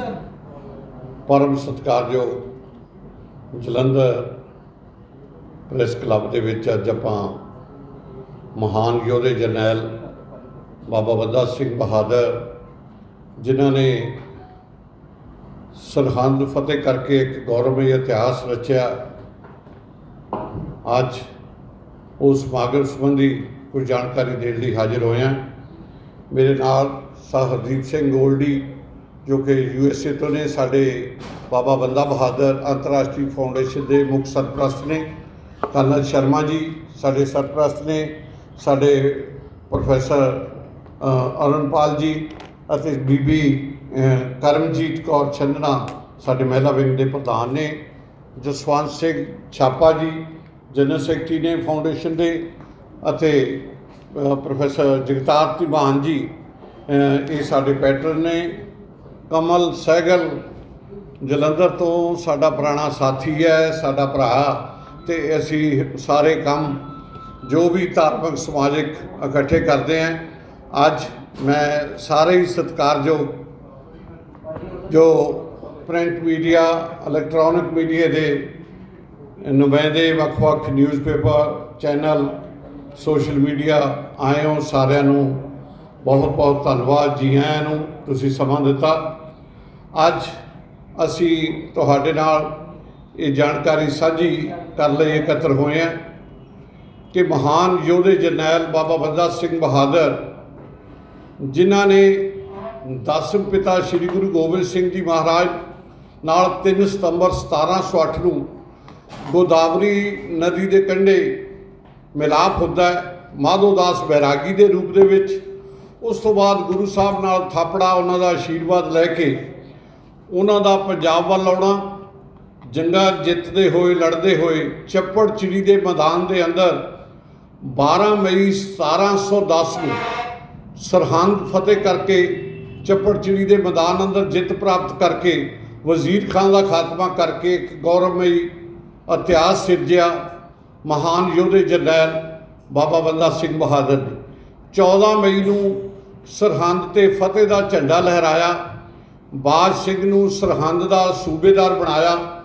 Sir. ਪਰਮ ਸਤਿਕਾਰਯੋਗ Jalandhar press club ਦੇ ਵਿੱਚ ਅੱਜ ਆਪਾਂ ਮਹਾਨ ਯੋਧੇ ਜਰਨੈਲ ਬਾਬਾ ਬੰਦਾ ਸਿੰਘ ਬਹਾਦਰ, ਜਿਨ੍ਹਾਂ ਨੇ ਸਰਹੰਦ ਫਤਿਹ ਕਰਕੇ ਇੱਕ ਗੌਰਵਮਈ ਇਤਿਹਾਸ ਰਚਿਆ। ਅੱਜ ਉਸ ਸਮਾਗਮ ਸੰਬੰਧੀ ਕੁਝ ਜਾਣਕਾਰੀ ਦੇਣ ਲਈ ਹਾਜ਼ਰ ਹੋਏ ਹਾਂ। ਮੇਰੇ ਨਾਲ ਸਰ ਹਰਦੀਪ ਸਿੰਘ ਗੋਲਡੀ ਜੋ ਕਿ ਯੂ ਐਸ ਏ ਤੋਂ ਨੇ ਸਾਡੇ ਬਾਬਾ ਬੰਦਾ ਬਹਾਦਰ ਅੰਤਰਰਾਸ਼ਟਰੀ ਫਾਊਂਡੇਸ਼ਨ ਦੇ ਮੁੱਖ ਸਰਪ੍ਰਸਤ ਨੇ ਕਰਨਲ ਸ਼ਰਮਾ ਜੀ ਸਾਡੇ ਸਰਪ੍ਰਸਤ ਨੇ ਸਾਡੇ ਪ੍ਰੋਫੈਸਰ ਅ, ਅਰੁਣਪਾਲ ਜੀ ਅਤੇ ਬੀਬੀ ਕਰਮਜੀਤ ਕੌਰ ਚੰਦਨਾ ਸਾਡੇ ਮਹਿਲਾ ਵਿੰਗ ਦੇ ਪ੍ਰਧਾਨ ਨੇ ਜਸਵੰਤ ਸਿੰਘ ਛਾਪਾ ਜੀ ਜਨਰਲ ਸੈਕਟਰੀ ਨੇ ਫਾਊਂਡੇਸ਼ਨ ਦੇ ਅਤੇ ਪ੍ਰੋਫੈਸਰ ਜਗਤਾਰ ਤਿਮਾਨ ਜੀ ਇਹ ਸਾਡੇ ਪੈਟਰਨ ਨੇ ਕਮਲ ਸਹਿਗਲ ਜਲੰਧਰ ਤੋਂ ਸਾਡਾ ਪੁਰਾਣਾ ਸਾਥੀ ਹੈ, ਸਾਡਾ ਭਰਾ ਤੇ ਅਸੀਂ ਸਾਰੇ ਕੰਮ ਜੋ ਵੀ ਧਾਰਮਿਕ ਸਮਾਜਿਕ ਇਕੱਠੇ ਕਰਦੇ ਹਾਂ। ਅੱਜ ਮੈਂ ਸਾਰੇ ਹੀ ਸਤਿਕਾਰਯੋਗ ਜੋ ਪ੍ਰਿੰਟ ਮੀਡੀਆ, ਇਲੈਕਟ੍ਰੋਨਿਕ ਮੀਡੀਆ ਦੇ ਨੁਮਾਇੰਦੇ, ਵੱਖ-ਵੱਖ ਨਿਊਜ਼ਪੇਪਰ, ਚੈਨਲ, ਸੋਸ਼ਲ ਮੀਡੀਆ, ਆਏ ਹੋ ਸਾਰਿਆਂ ਨੂੰ ਬਹੁਤ-ਬਹੁਤ ਧੰਨਵਾਦ। ਜੀ ਆਇਆਂ ਨੂੰ ਤੁਸੀਂ ਸਮਾਂ ਦਿੱਤਾ। ਅੱਜ ਅਸੀਂ ਤੁਹਾਡੇ ਨਾਲ ਇਹ ਜਾਣਕਾਰੀ ਸਾਂਝੀ ਕਰਨ ਲਈ, ਇਕੱਤਰ ਹੋਏ ਹਾਂ ਕਿ ਮਹਾਨ ਯੋਧੇ ਜਰਨੈਲ ਬਾਬਾ ਬੰਦਾ ਸਿੰਘ ਬਹਾਦਰ, ਜਿਨ੍ਹਾਂ ਨੇ ਦਸਮ ਪਿਤਾ ਸ੍ਰੀ ਗੁਰੂ ਗੋਬਿੰਦ ਸਿੰਘ ਜੀ ਮਹਾਰਾਜ ਨਾਲ 3 ਸਤੰਬਰ 1708 ਨੂੰ ਗੋਦਾਵਰੀ ਨਦੀ ਦੇ ਕੰਢੇ ਮਿਲਾਪ ਹੁੰਦਾ ਹੈ ਮਾਧੋਦਾਸ ਬੈਰਾਗੀ ਦੇ ਰੂਪ ਦੇ ਵਿੱਚ। ਉਸ ਤੋਂ ਬਾਅਦ ਗੁਰੂ ਸਾਹਿਬ ਨਾਲ ਥਾਪੜਾ, ਉਹਨਾਂ ਦਾ ਆਸ਼ੀਰਵਾਦ ਲੈ ਕੇ ਉਹਨਾਂ ਦਾ ਪੰਜਾਬ ਵੱਲ ਆਉਣਾ, ਜੰਗਾਂ ਜਿੱਤਦੇ ਹੋਏ, ਲੜਦੇ ਹੋਏ ਚੱਪੜ ਚਿੜੀ ਦੇ ਮੈਦਾਨ ਦੇ ਅੰਦਰ 12 ਮਈ 1710 ਨੂੰ ਸਰਹੰਦ ਫਤਿਹ ਕਰਕੇ ਚੱਪੜ ਚਿੜੀ ਦੇ ਮੈਦਾਨ ਅੰਦਰ ਜਿੱਤ ਪ੍ਰਾਪਤ ਕਰਕੇ ਵਜ਼ੀਰ ਖਾਨ ਦਾ ਖਾਤਮਾ ਕਰਕੇ ਇੱਕ ਗੌਰਵਮਈ ਇਤਿਹਾਸ ਸਿਰਜਿਆ ਮਹਾਨ ਯੋਧੇ ਜਰਨੈਲ ਬਾਬਾ ਬੰਦਾ ਸਿੰਘ ਬਹਾਦਰ ਨੇ। 14 ਮਈ ਨੂੰ ਸਰਹੰਦ ਤੇ ਫਤਿਹ ਦਾ ਝੰਡਾ ਲਹਿਰਾਇਆ। ਬਾਜ ਸਿੰਘ ਨੂੰ ਸਰਹੰਦ ਦਾ ਸੂਬੇਦਾਰ ਬਣਾਇਆ।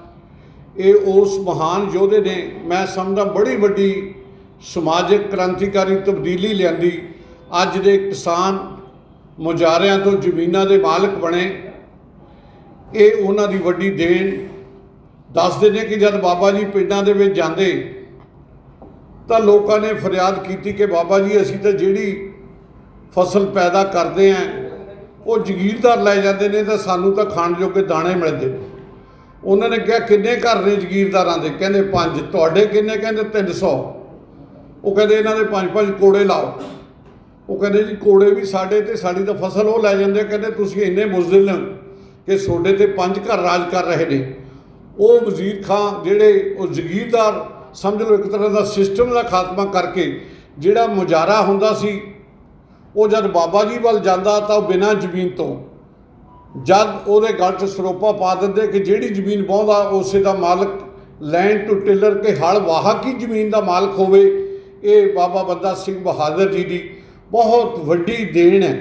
ਇਹ ਉਸ ਮਹਾਨ ਯੋਧੇ ਨੇ, ਮੈਂ ਸਮਝਦਾ ਬੜੀ ਵੱਡੀ ਸਮਾਜਿਕ ਕ੍ਰਾਂਤੀਕਾਰੀ ਤਬਦੀਲੀ ਲਿਆਂਦੀ। ਅੱਜ ਦੇ ਕਿਸਾਨ ਮੁਜਾਰਿਆਂ ਤੋਂ ਜ਼ਮੀਨਾਂ ਦੇ ਮਾਲਕ ਬਣੇ। ਇਹ ਉਹਨਾਂ ਦੀ ਵੱਡੀ ਦੇਣ। ਦੱਸਦੇ ਨੇ ਕਿ ਜਦ ਬਾਬਾ ਜੀ ਪਿੰਡਾਂ ਦੇ ਵਿੱਚ ਜਾਂਦੇ, ਤਾਂ ਲੋਕਾਂ ਨੇ ਫਰਿਆਦ ਕੀਤੀ ਕਿ ਬਾਬਾ ਜੀ, ਅਸੀਂ ਤਾਂ ਜਿਹੜੀ ਫਸਲ ਪੈਦਾ ਕਰਦੇ ਆਂ ਉਹ ਜ਼ਗੀਰਦਾਰ ਲੈ ਜਾਂਦੇ ਨੇ ਤਾਂ ਸਾਨੂੰ ਤਾਂ ਖਾਣ ਜੋਗੇ ਦਾਣੇ ਮਿਲਦੇ ਨੇ। ਉਹਨਾਂ ਨੇ ਕਿਹਾ, ਕਿੰਨੇ ਘਰ ਨੇ ਜ਼ਗੀਰਦਾਰਾਂ ਦੇ? ਕਹਿੰਦੇ, ਪੰਜ। ਤੁਹਾਡੇ ਕਿੰਨੇ? ਕਹਿੰਦੇ 300 ਉਹ ਕਹਿੰਦੇ, ਇਹਨਾਂ ਦੇ ਪੰਜ ਪੰਜ ਕੋੜੇ ਲਾਓ। ਉਹ ਕਹਿੰਦੇ, ਜੀ, ਕੋੜੇ ਵੀ ਸਾਡੇ ਤੇ, ਸਾਡੀ ਤਾਂ ਫਸਲ ਉਹ ਲੈ ਜਾਂਦੇ ਕਹਿੰਦੇ, ਤੁਸੀਂ ਇੰਨੇ ਬੁਜ਼ਦਿਲ ਹੋ ਕਿ ਤੁਹਾਡੇ ਤੇ ਪੰਜ ਘਰ ਰਾਜ ਕਰ ਰਹੇ ਨੇ। ਉਹ ਵਜ਼ੀਰ ਖਾਂ ਜਿਹੜੇ ਉਹ ਜ਼ਗੀਰਦਾਰ, ਸਮਝ ਲਓ, ਇੱਕ ਤਰ੍ਹਾਂ ਦਾ ਸਿਸਟਮ ਦਾ ਖਾਤਮਾ ਕਰਕੇ ਜਿਹੜਾ ਮੁਜਾਰਾ ਹੁੰਦਾ ਸੀ ਉਹ ਜਦ ਬਾਬਾ ਜੀ ਵੱਲ ਜਾਂਦਾ ਤਾਂ ਉਹ ਬਿਨਾਂ ਜ਼ਮੀਨ ਤੋਂ ਜਦ ਉਹਦੇ ਗਲ 'ਚ ਸਰੋਪਾ ਪਾ ਦਿੰਦੇ ਕਿ ਜਿਹੜੀ ਜ਼ਮੀਨ ਵਾਹੁੰਦਾ, ਉਸੇ ਦਾ ਮਾਲਕ ਲੈਂਡ ਟੂ ਟਿਲਰ ਕੇ ਹਲ ਵਾਹਕੀ ਜ਼ਮੀਨ ਦਾ ਮਾਲਕ ਹੋਵੇ। ਇਹ ਬਾਬਾ ਬੰਦਾ ਸਿੰਘ ਬਹਾਦਰ ਜੀ ਦੀ ਬਹੁਤ ਵੱਡੀ ਦੇਣ ਹੈ।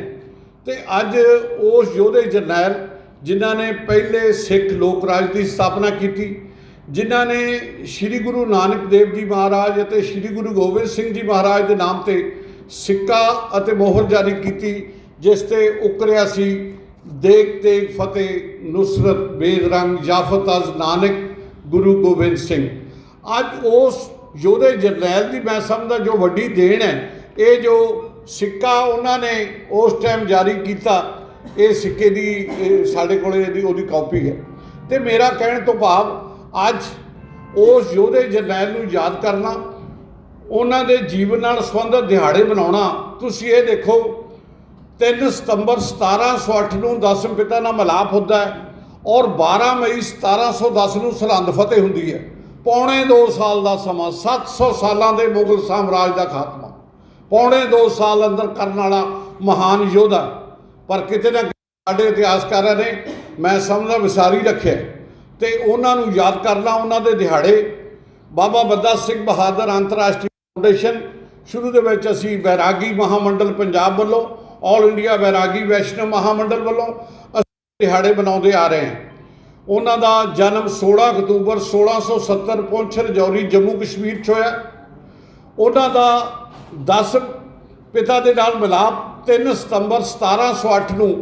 ਤੇ ਅੱਜ ਉਸ ਯੋਧੇ ਜਰਨੈਲ ਜਿਨ੍ਹਾਂ ਨੇ ਪਹਿਲੇ ਸਿੱਖ ਲੋਕ ਰਾਜ ਦੀ ਸਥਾਪਨਾ ਕੀਤੀ, ਜਿਨ੍ਹਾਂ ਨੇ ਸ੍ਰੀ ਗੁਰੂ ਨਾਨਕ ਦੇਵ ਜੀ ਮਹਾਰਾਜ ਅਤੇ ਸ੍ਰੀ ਗੁਰੂ ਗੋਬਿੰਦ ਸਿੰਘ ਜੀ ਮਹਾਰਾਜ ਦੇ ਨਾਮ ਤੇ ਸਿੱਕਾ ਅਤੇ ਮੋਹਰ ਜਾਰੀ ਕੀਤੀ, ਜਿਸ ਤੇ ਉਕਰਿਆ ਸੀ ਦੇਖ ਤੇਗ ਫਤਿਹ, ਨੁਸਰਤ ਬੇਦਰੰਗ ਜਾਫਤ ਅਜ਼ ਨਾਨਕ, ਗੁਰੂ ਗੋਬਿੰਦ ਸਿੰਘ। ਅੱਜ ਉਸ ਯੋਧੇ ਜਰਨੈਲ ਦੀ ਮੈਂ ਸਮਝਦਾ ਜੋ ਵੱਡੀ ਦੇਣ ਹੈ, ਇਹ ਜੋ ਸਿੱਕਾ ਉਹਨਾਂ ਨੇ ਉਸ ਟਾਈਮ ਜਾਰੀ ਕੀਤਾ, ਇਹ ਸਿੱਕੇ ਦੀ, ਇਹ ਸਾਡੇ ਕੋਲੇ ਇਹਦੀ, ਉਹਦੀ ਕਾਪੀ ਹੈ। ਤੇ ਮੇਰਾ ਕਹਿਣ ਤੋਂ ਭਾਵ, ਅੱਜ ਉਸ ਯੋਧੇ ਜਰਨੈਲ ਨੂੰ ਯਾਦ ਕਰਨਾ ਉਹਨਾਂ ਦੇ ਜੀਵਨ ਨਾਲ ਸੰਬੰਧਿਤ ਦਿਹਾੜੇ ਮਨਾਉਣਾ। ਤੁਸੀਂ ਇਹ ਦੇਖੋ 3 ਸਤੰਬਰ 1708 ਨੂੰ ਦਸਮ ਪਿਤਾ ਨਾਲ ਮਿਲਾਪ ਹੁੰਦਾ ਹੈ ਔਰ 12 ਮਈ 1710 ਨੂੰ ਸਰਹੰਦ ਫਤਿਹ ਹੁੰਦੀ ਹੈ। ਪੌਣੇ 2 ਸਾਲ ਦਾ ਸਮਾਂ 700 ਸਾਲਾਂ ਦੇ ਮੁਗਲ ਸਾਮਰਾਜ ਦਾ ਖਾਤਮਾ। ਪੌਣੇ 2 ਸਾਲ ਅੰਦਰ ਕਰਨ ਵਾਲਾ ਮਹਾਨ ਯੋਧਾ ਪਰ ਕਿਤੇ ਨਾ ਕਿਤੇ ਸਾਡੇ ਇਤਿਹਾਸਕਾਰਾਂ ਨੇ ਮੈਂ ਸਮਝਦਾ ਵਿਸਾਰੀ ਰੱਖਿਆ ਤੇ ਉਹਨਾਂ ਨੂੰ ਯਾਦ ਕਰਨਾ, ਉਹਨਾਂ ਦੇ ਦਿਹਾੜੇ। ਬਾਬਾ ਬੰਦਾ ਸਿੰਘ ਬਹਾਦਰ ਅੰਤਰਰਾਸ਼ਟਰੀ ਫਾਊਂਡੇਸ਼ਨ ਸ਼ੁਰੂ ਦੇ ਵਿੱਚ ਅਸੀਂ ਵੈਰਾਗੀ ਮਹਾਮੰਡਲ ਪੰਜਾਬ ਵੱਲੋਂ ਆਲ ਇੰਡੀਆ ਵੈਰਾਗੀ ਵੈਸ਼ਨਵ ਮਹਾਮੰਡਲ ਵੱਲੋਂ ਅਸੀਂ ਦਿਹਾੜੇ ਮਨਾਉਂਦੇ ਆ ਰਹੇ ਹਾਂ। ਉਹਨਾਂ ਦਾ ਜਨਮ 16 ਅਕਤੂਬਰ 1670 ਪੁੰਛ ਰਜੌਰੀ ਜੰਮੂ ਕਸ਼ਮੀਰ 'ਚ ਹੋਇਆ। ਉਹਨਾਂ ਦਾ 10 ਪਿਤਾ ਦੇ ਨਾਲ ਮਿਲਾਪ 3 ਸਤੰਬਰ 1708 ਨੂੰ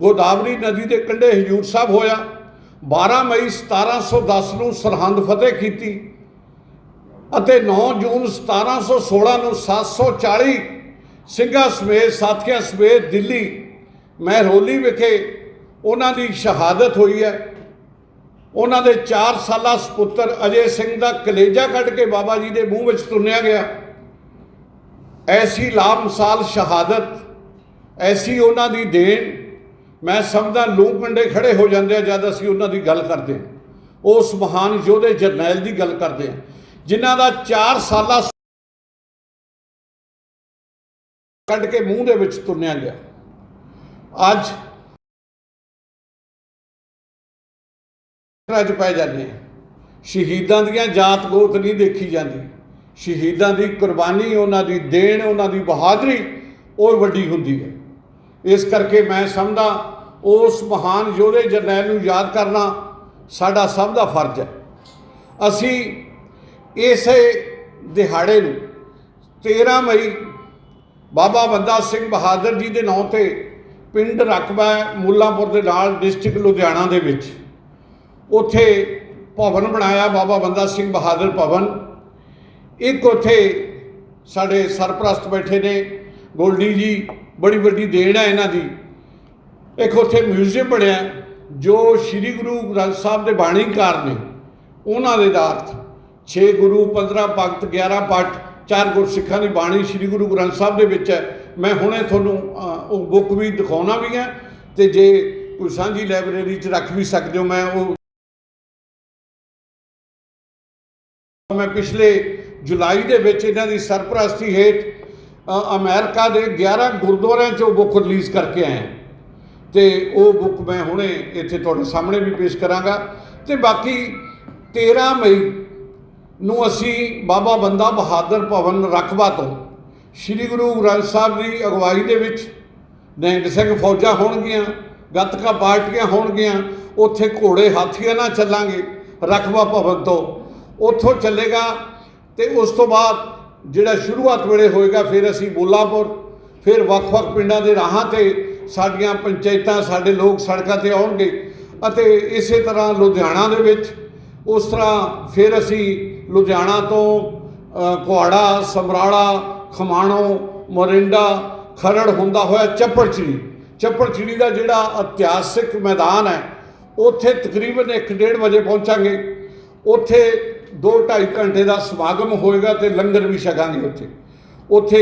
ਗੋਦਾਵਰੀ ਨਦੀ ਦੇ ਕੰਢੇ ਹਜੂਰ ਸਾਹਿਬ ਹੋਇਆ। 12 ਮਈ 1710 ਨੂੰ ਸਰਹੰਦ ਫਤਿਹ ਕੀਤੀ। ਅਤੇ 9 ਜੂਨ 1716 ਨੂੰ 740 ਸਿੰਘਾਂ ਸਮੇਤ, ਸਾਥੀਆਂ ਸਮੇਤ ਦਿੱਲੀ ਮਹਿਰੋਲੀ ਵਿਖੇ ਉਹਨਾਂ ਦੀ ਸ਼ਹਾਦਤ ਹੋਈ ਹੈ। ਉਹਨਾਂ ਦੇ 4 ਸਾਲਾ ਸੁਪੁੱਤਰ ਅਜੇ ਸਿੰਘ ਦਾ ਕਲੇਜਾ ਕੱਢ ਕੇ ਬਾਬਾ ਜੀ ਦੇ ਮੂੰਹ ਵਿੱਚ ਤੁੰਨਿਆ ਗਿਆ। ਐਸੀ ਲਾਮਸਾਲ ਸ਼ਹਾਦਤ, ਐਸੀ ਉਹਨਾਂ ਦੀ ਦੇਣ, ਮੈਂ ਸਮਝਦਾ ਲੂੰ ਕੰਡੇ ਖੜੇ ਹੋ ਜਾਂਦੇ ਆ ਜਦ ਅਸੀਂ ਉਹਨਾਂ ਦੀ ਗੱਲ ਕਰਦੇ ਹਾਂ। ਉਸ ਮਹਾਨ ਯੋਧੇ ਜਰਨੈਲ ਦੀ ਗੱਲ ਕਰਦੇ ਹਾਂ। ਜਿਨ੍ਹਾਂ ਦਾ 4 ਸਾਲਾ ਕੱਢ ਕੇ ਮੂੰਹ ਦੇ ਵਿੱਚ ਤੁੰਨਿਆ ਗਿਆ। ਅੱਜ ਅੱਜ ਪੈ ਜਾਂਦੇ ਸ਼ਹੀਦਾਂ ਦੀਆਂ ਜਾਤ ਗੋਤ ਨਹੀਂ ਦੇਖੀ ਜਾਂਦੀ। ਸ਼ਹੀਦਾਂ ਦੀ ਕੁਰਬਾਨੀ, ਉਹਨਾਂ ਦੀ ਦੇਣ, ਉਹਨਾਂ ਦੀ ਬਹਾਦਰੀ ਉਹ ਵੱਡੀ ਹੁੰਦੀ ਹੈ। ਇਸ ਕਰਕੇ ਮੈਂ ਸਮਝਦਾ, ਉਸ ਮਹਾਨ ਯੋਧੇ ਜਰਨੈਲ ਨੂੰ ਯਾਦ ਕਰਨਾ ਸਾਡਾ ਸਭ ਦਾ ਫਰਜ਼ ਹੈ। ਅਸੀਂ ਇਸੇ ਦਿਹਾੜੇ ਨੂੰ 13 ਮਈ ਬਾਬਾ ਬੰਦਾ ਸਿੰਘ ਬਹਾਦਰ ਜੀ ਦੇ ਨਾਂ ਤੇ ਪਿੰਡ ਰਕਬਾ ਹੈ, ਮੁੱਲਾਂਪੁਰ ਦੇ ਨਾਲ ਡਿਸਟ੍ਰਿਕਟ ਲੁਧਿਆਣਾ ਦੇ ਵਿੱਚ। ਉੱਥੇ ਭਵਨ ਬਣਾਇਆ ਬਾਬਾ ਬੰਦਾ ਸਿੰਘ ਬਹਾਦਰ ਭਵਨ। ਇੱਕ ਉੱਥੇ ਸਾਡੇ ਸਰਪ੍ਰਸਤ ਬੈਠੇ ਨੇ ਗੋਲਡੀ ਜੀ ਬੜੀ ਵੱਡੀ ਦੇਣ ਹੈ ਇਹਨਾਂ ਦੀ। ਇੱਕ ਉੱਥੇ ਮਿਊਜ਼ੀਅਮ ਬਣਿਆ ਜੋ ਸ੍ਰੀ ਗੁਰੂ ਗ੍ਰੰਥ ਸਾਹਿਬ ਦੇ ਬਾਣੀਕਾਰ ਨੇ ਉਹਨਾਂ ਦੇ ਦਾਰਥ 6 ਗੁਰੂ 15 ਭਗਤ 11 ਪਾਠ ਚਾਰ ਗੁਰਸਿੱਖਾਂ ਦੀ ਬਾਣੀ ਸ੍ਰੀ ਗੁਰੂ ਗ੍ਰੰਥ ਸਾਹਿਬ ਦੇ ਵਿੱਚ ਹੈ। ਮੈਂ ਹੁਣੇ ਤੁਹਾਨੂੰ ਉਹ ਬੁੱਕ ਵੀ ਦਿਖਾਉਣਾ ਵੀ ਹੈ ਤੇ ਜੇ ਕੋਈ ਸਾਂਝੀ ਲਾਇਬ੍ਰੇਰੀ 'ਚ ਰੱਖ ਵੀ ਸਕਦੇ ਹੋ ਮੈਂ ਉਹ ਮੈਂ ਪਿਛਲੇ ਜੁਲਾਈ ਦੇ ਵਿੱਚ ਇਹਨਾਂ ਦੀ ਸਰਪ੍ਰਸਤੀ ਹੇਠ ਅ, ਅਮਰੀਕਾ ਦੇ 11 ਗੁਰਦੁਆਰਿਆਂ 'ਚ ਉਹ ਬੁੱਕ ਰਿਲੀਜ਼ ਕਰਕੇ ਆਇਆ। ਹਾਂ ਤੇ ਉਹ ਬੁੱਕ ਮੈਂ ਹੁਣੇ ਇੱਥੇ ਤੁਹਾਡੇ ਸਾਹਮਣੇ ਵੀ ਪੇਸ਼ ਕਰਾਂਗਾ। ਤੇ ਬਾਕੀ 13 ਮਈ ਨੂੰ ਅਸੀਂ ਬਾਬਾ ਬੰਦਾ ਬਹਾਦਰ ਭਵਨ ਰਕਬਾ ਤੋਂ ਸ੍ਰੀ ਗੁਰੂ ਗ੍ਰੰਥ ਸਾਹਿਬ ਦੀ ਅਗਵਾਈ ਦੇ ਵਿੱਚ ਨਿਹੰਗ ਸਿੰਘ ਫੌਜਾਂ ਹੋਣਗੀਆਂ, ਗੱਤਕਾ ਪਾਰਟੀਆਂ ਹੋਣਗੀਆਂ, ਉੱਥੇ ਘੋੜੇ ਹਾਥੀਆਂ ਨਾਲ ਚੱਲਾਂਗੇ ਰਕਬਾ ਭਵਨ ਤੋਂ। ਉੱਥੋਂ ਚੱਲੇਗਾ ਤੇ ਉਸ ਤੋਂ ਬਾਅਦ ਜਿਹੜਾ ਸ਼ੁਰੂਆਤ ਵੇਲੇ ਹੋਏਗਾ ਫਿਰ ਅਸੀਂ ਬੋਲਾਪੁਰ, ਫਿਰ ਵੱਖ-ਵੱਖ ਪਿੰਡਾਂ ਦੇ ਰਾਹਾਂ ਤੇ ਸਾਡੀਆਂ ਪੰਚਾਇਤਾਂ, ਸਾਡੇ ਲੋਕ ਸੜਕਾਂ ਤੇ ਆਉਣਗੇ ਅਤੇ ਇਸੇ ਤਰ੍ਹਾਂ ਲੁਧਿਆਣਾ ਦੇ ਵਿੱਚ ਉਸ ਤਰ੍ਹਾਂ ਫਿਰ ਅਸੀਂ ਲੁਧਿਆਣਾ ਤੋਂ ਕੁਹਾੜਾ, ਸਮਰਾਲਾ, ਖਮਾਣੋ, ਮੋਰਿੰਡਾ, ਖਰੜ ਹੁੰਦਾ ਹੋਇਆ ਚੱਪੜਚਿੜੀ। ਚੱਪੜਚਿੜੀ ਦਾ ਜਿਹੜਾ ਇਤਿਹਾਸਿਕ ਮੈਦਾਨ ਹੈ, ਉੱਥੇ ਤਕਰੀਬਨ 1:30 ਵਜੇ ਪਹੁੰਚਾਂਗੇ। ਉੱਥੇ 2-2.5 ਘੰਟੇ ਦਾ ਸਮਾਗਮ ਹੋਏਗਾ ਤੇ ਲੰਗਰ ਵੀ ਛਕਾਂਗੇ ਉੱਥੇ। ਉੱਥੇ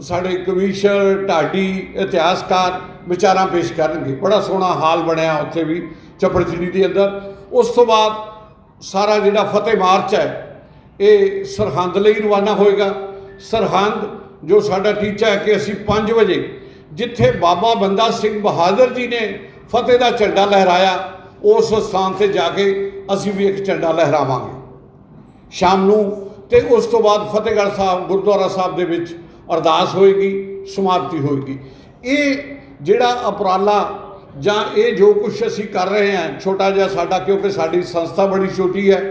ਸਾਡੇ ਕਮਿਸ਼ਨਰ, ਢਾਡੀ, ਇਤਿਹਾਸਕਾਰ ਵਿਚਾਰਾਂ ਪੇਸ਼ ਕਰਨਗੇ। ਬੜਾ ਸੋਹਣਾ ਹਾਲ ਬਣਿਆ ਉੱਥੇ ਵੀ, ਚੱਪੜਚਿੜੀ ਦੇ ਅੰਦਰ। ਉਸ ਤੋਂ ਬਾਅਦ ਸਾਰਾ ਜਿਹੜਾ ਫਤਿਹ ਮਾਰਚ ਹੈ, ਇਹ ਸਰਹੰਦ ਲਈ ਰਵਾਨਾ ਹੋਏਗਾ। ਸਰਹੰਦ, ਜੋ ਸਾਡਾ ਟੀਚਾ ਹੈ ਕਿ ਅਸੀਂ 5 ਵਜੇ ਜਿੱਥੇ ਬਾਬਾ ਬੰਦਾ ਸਿੰਘ ਬਹਾਦਰ ਜੀ ਨੇ ਫਤਿਹ ਦਾ ਝੰਡਾ ਲਹਿਰਾਇਆ, ਉਸ ਸਥਾਨ ਤੇ ਜਾ ਕੇ ਅਸੀਂ ਵੀ ਇੱਕ ਝੰਡਾ ਲਹਿਰਾਵਾਂਗੇ। ਸ਼ਾਮ ਨੂੰ ਤੇ ਉਸ ਤੋਂ ਬਾਅਦ ਫਤਿਹਗੜ੍ਹ ਸਾਹਿਬ, ਗੁਰਦੁਆਰਾ ਸਾਹਿਬ ਦੇ ਵਿੱਚ ਅਰਦਾਸ ਹੋਏਗੀ, ਸਮਾਪਤੀ ਹੋਏਗੀ। ਇਹ ਜਿਹੜਾ ਉਪਰਾਲਾ ਜਾਂ ਇਹ ਜੋ ਕੁਝ ਅਸੀਂ ਕਰ ਰਹੇ ਹਾਂ, ਛੋਟਾ ਜਿਹਾ ਸਾਡਾ, ਕਿਉਂਕਿ ਸਾਡੀ ਸੰਸਥਾ ਬੜੀ ਛੋਟੀ ਹੈ,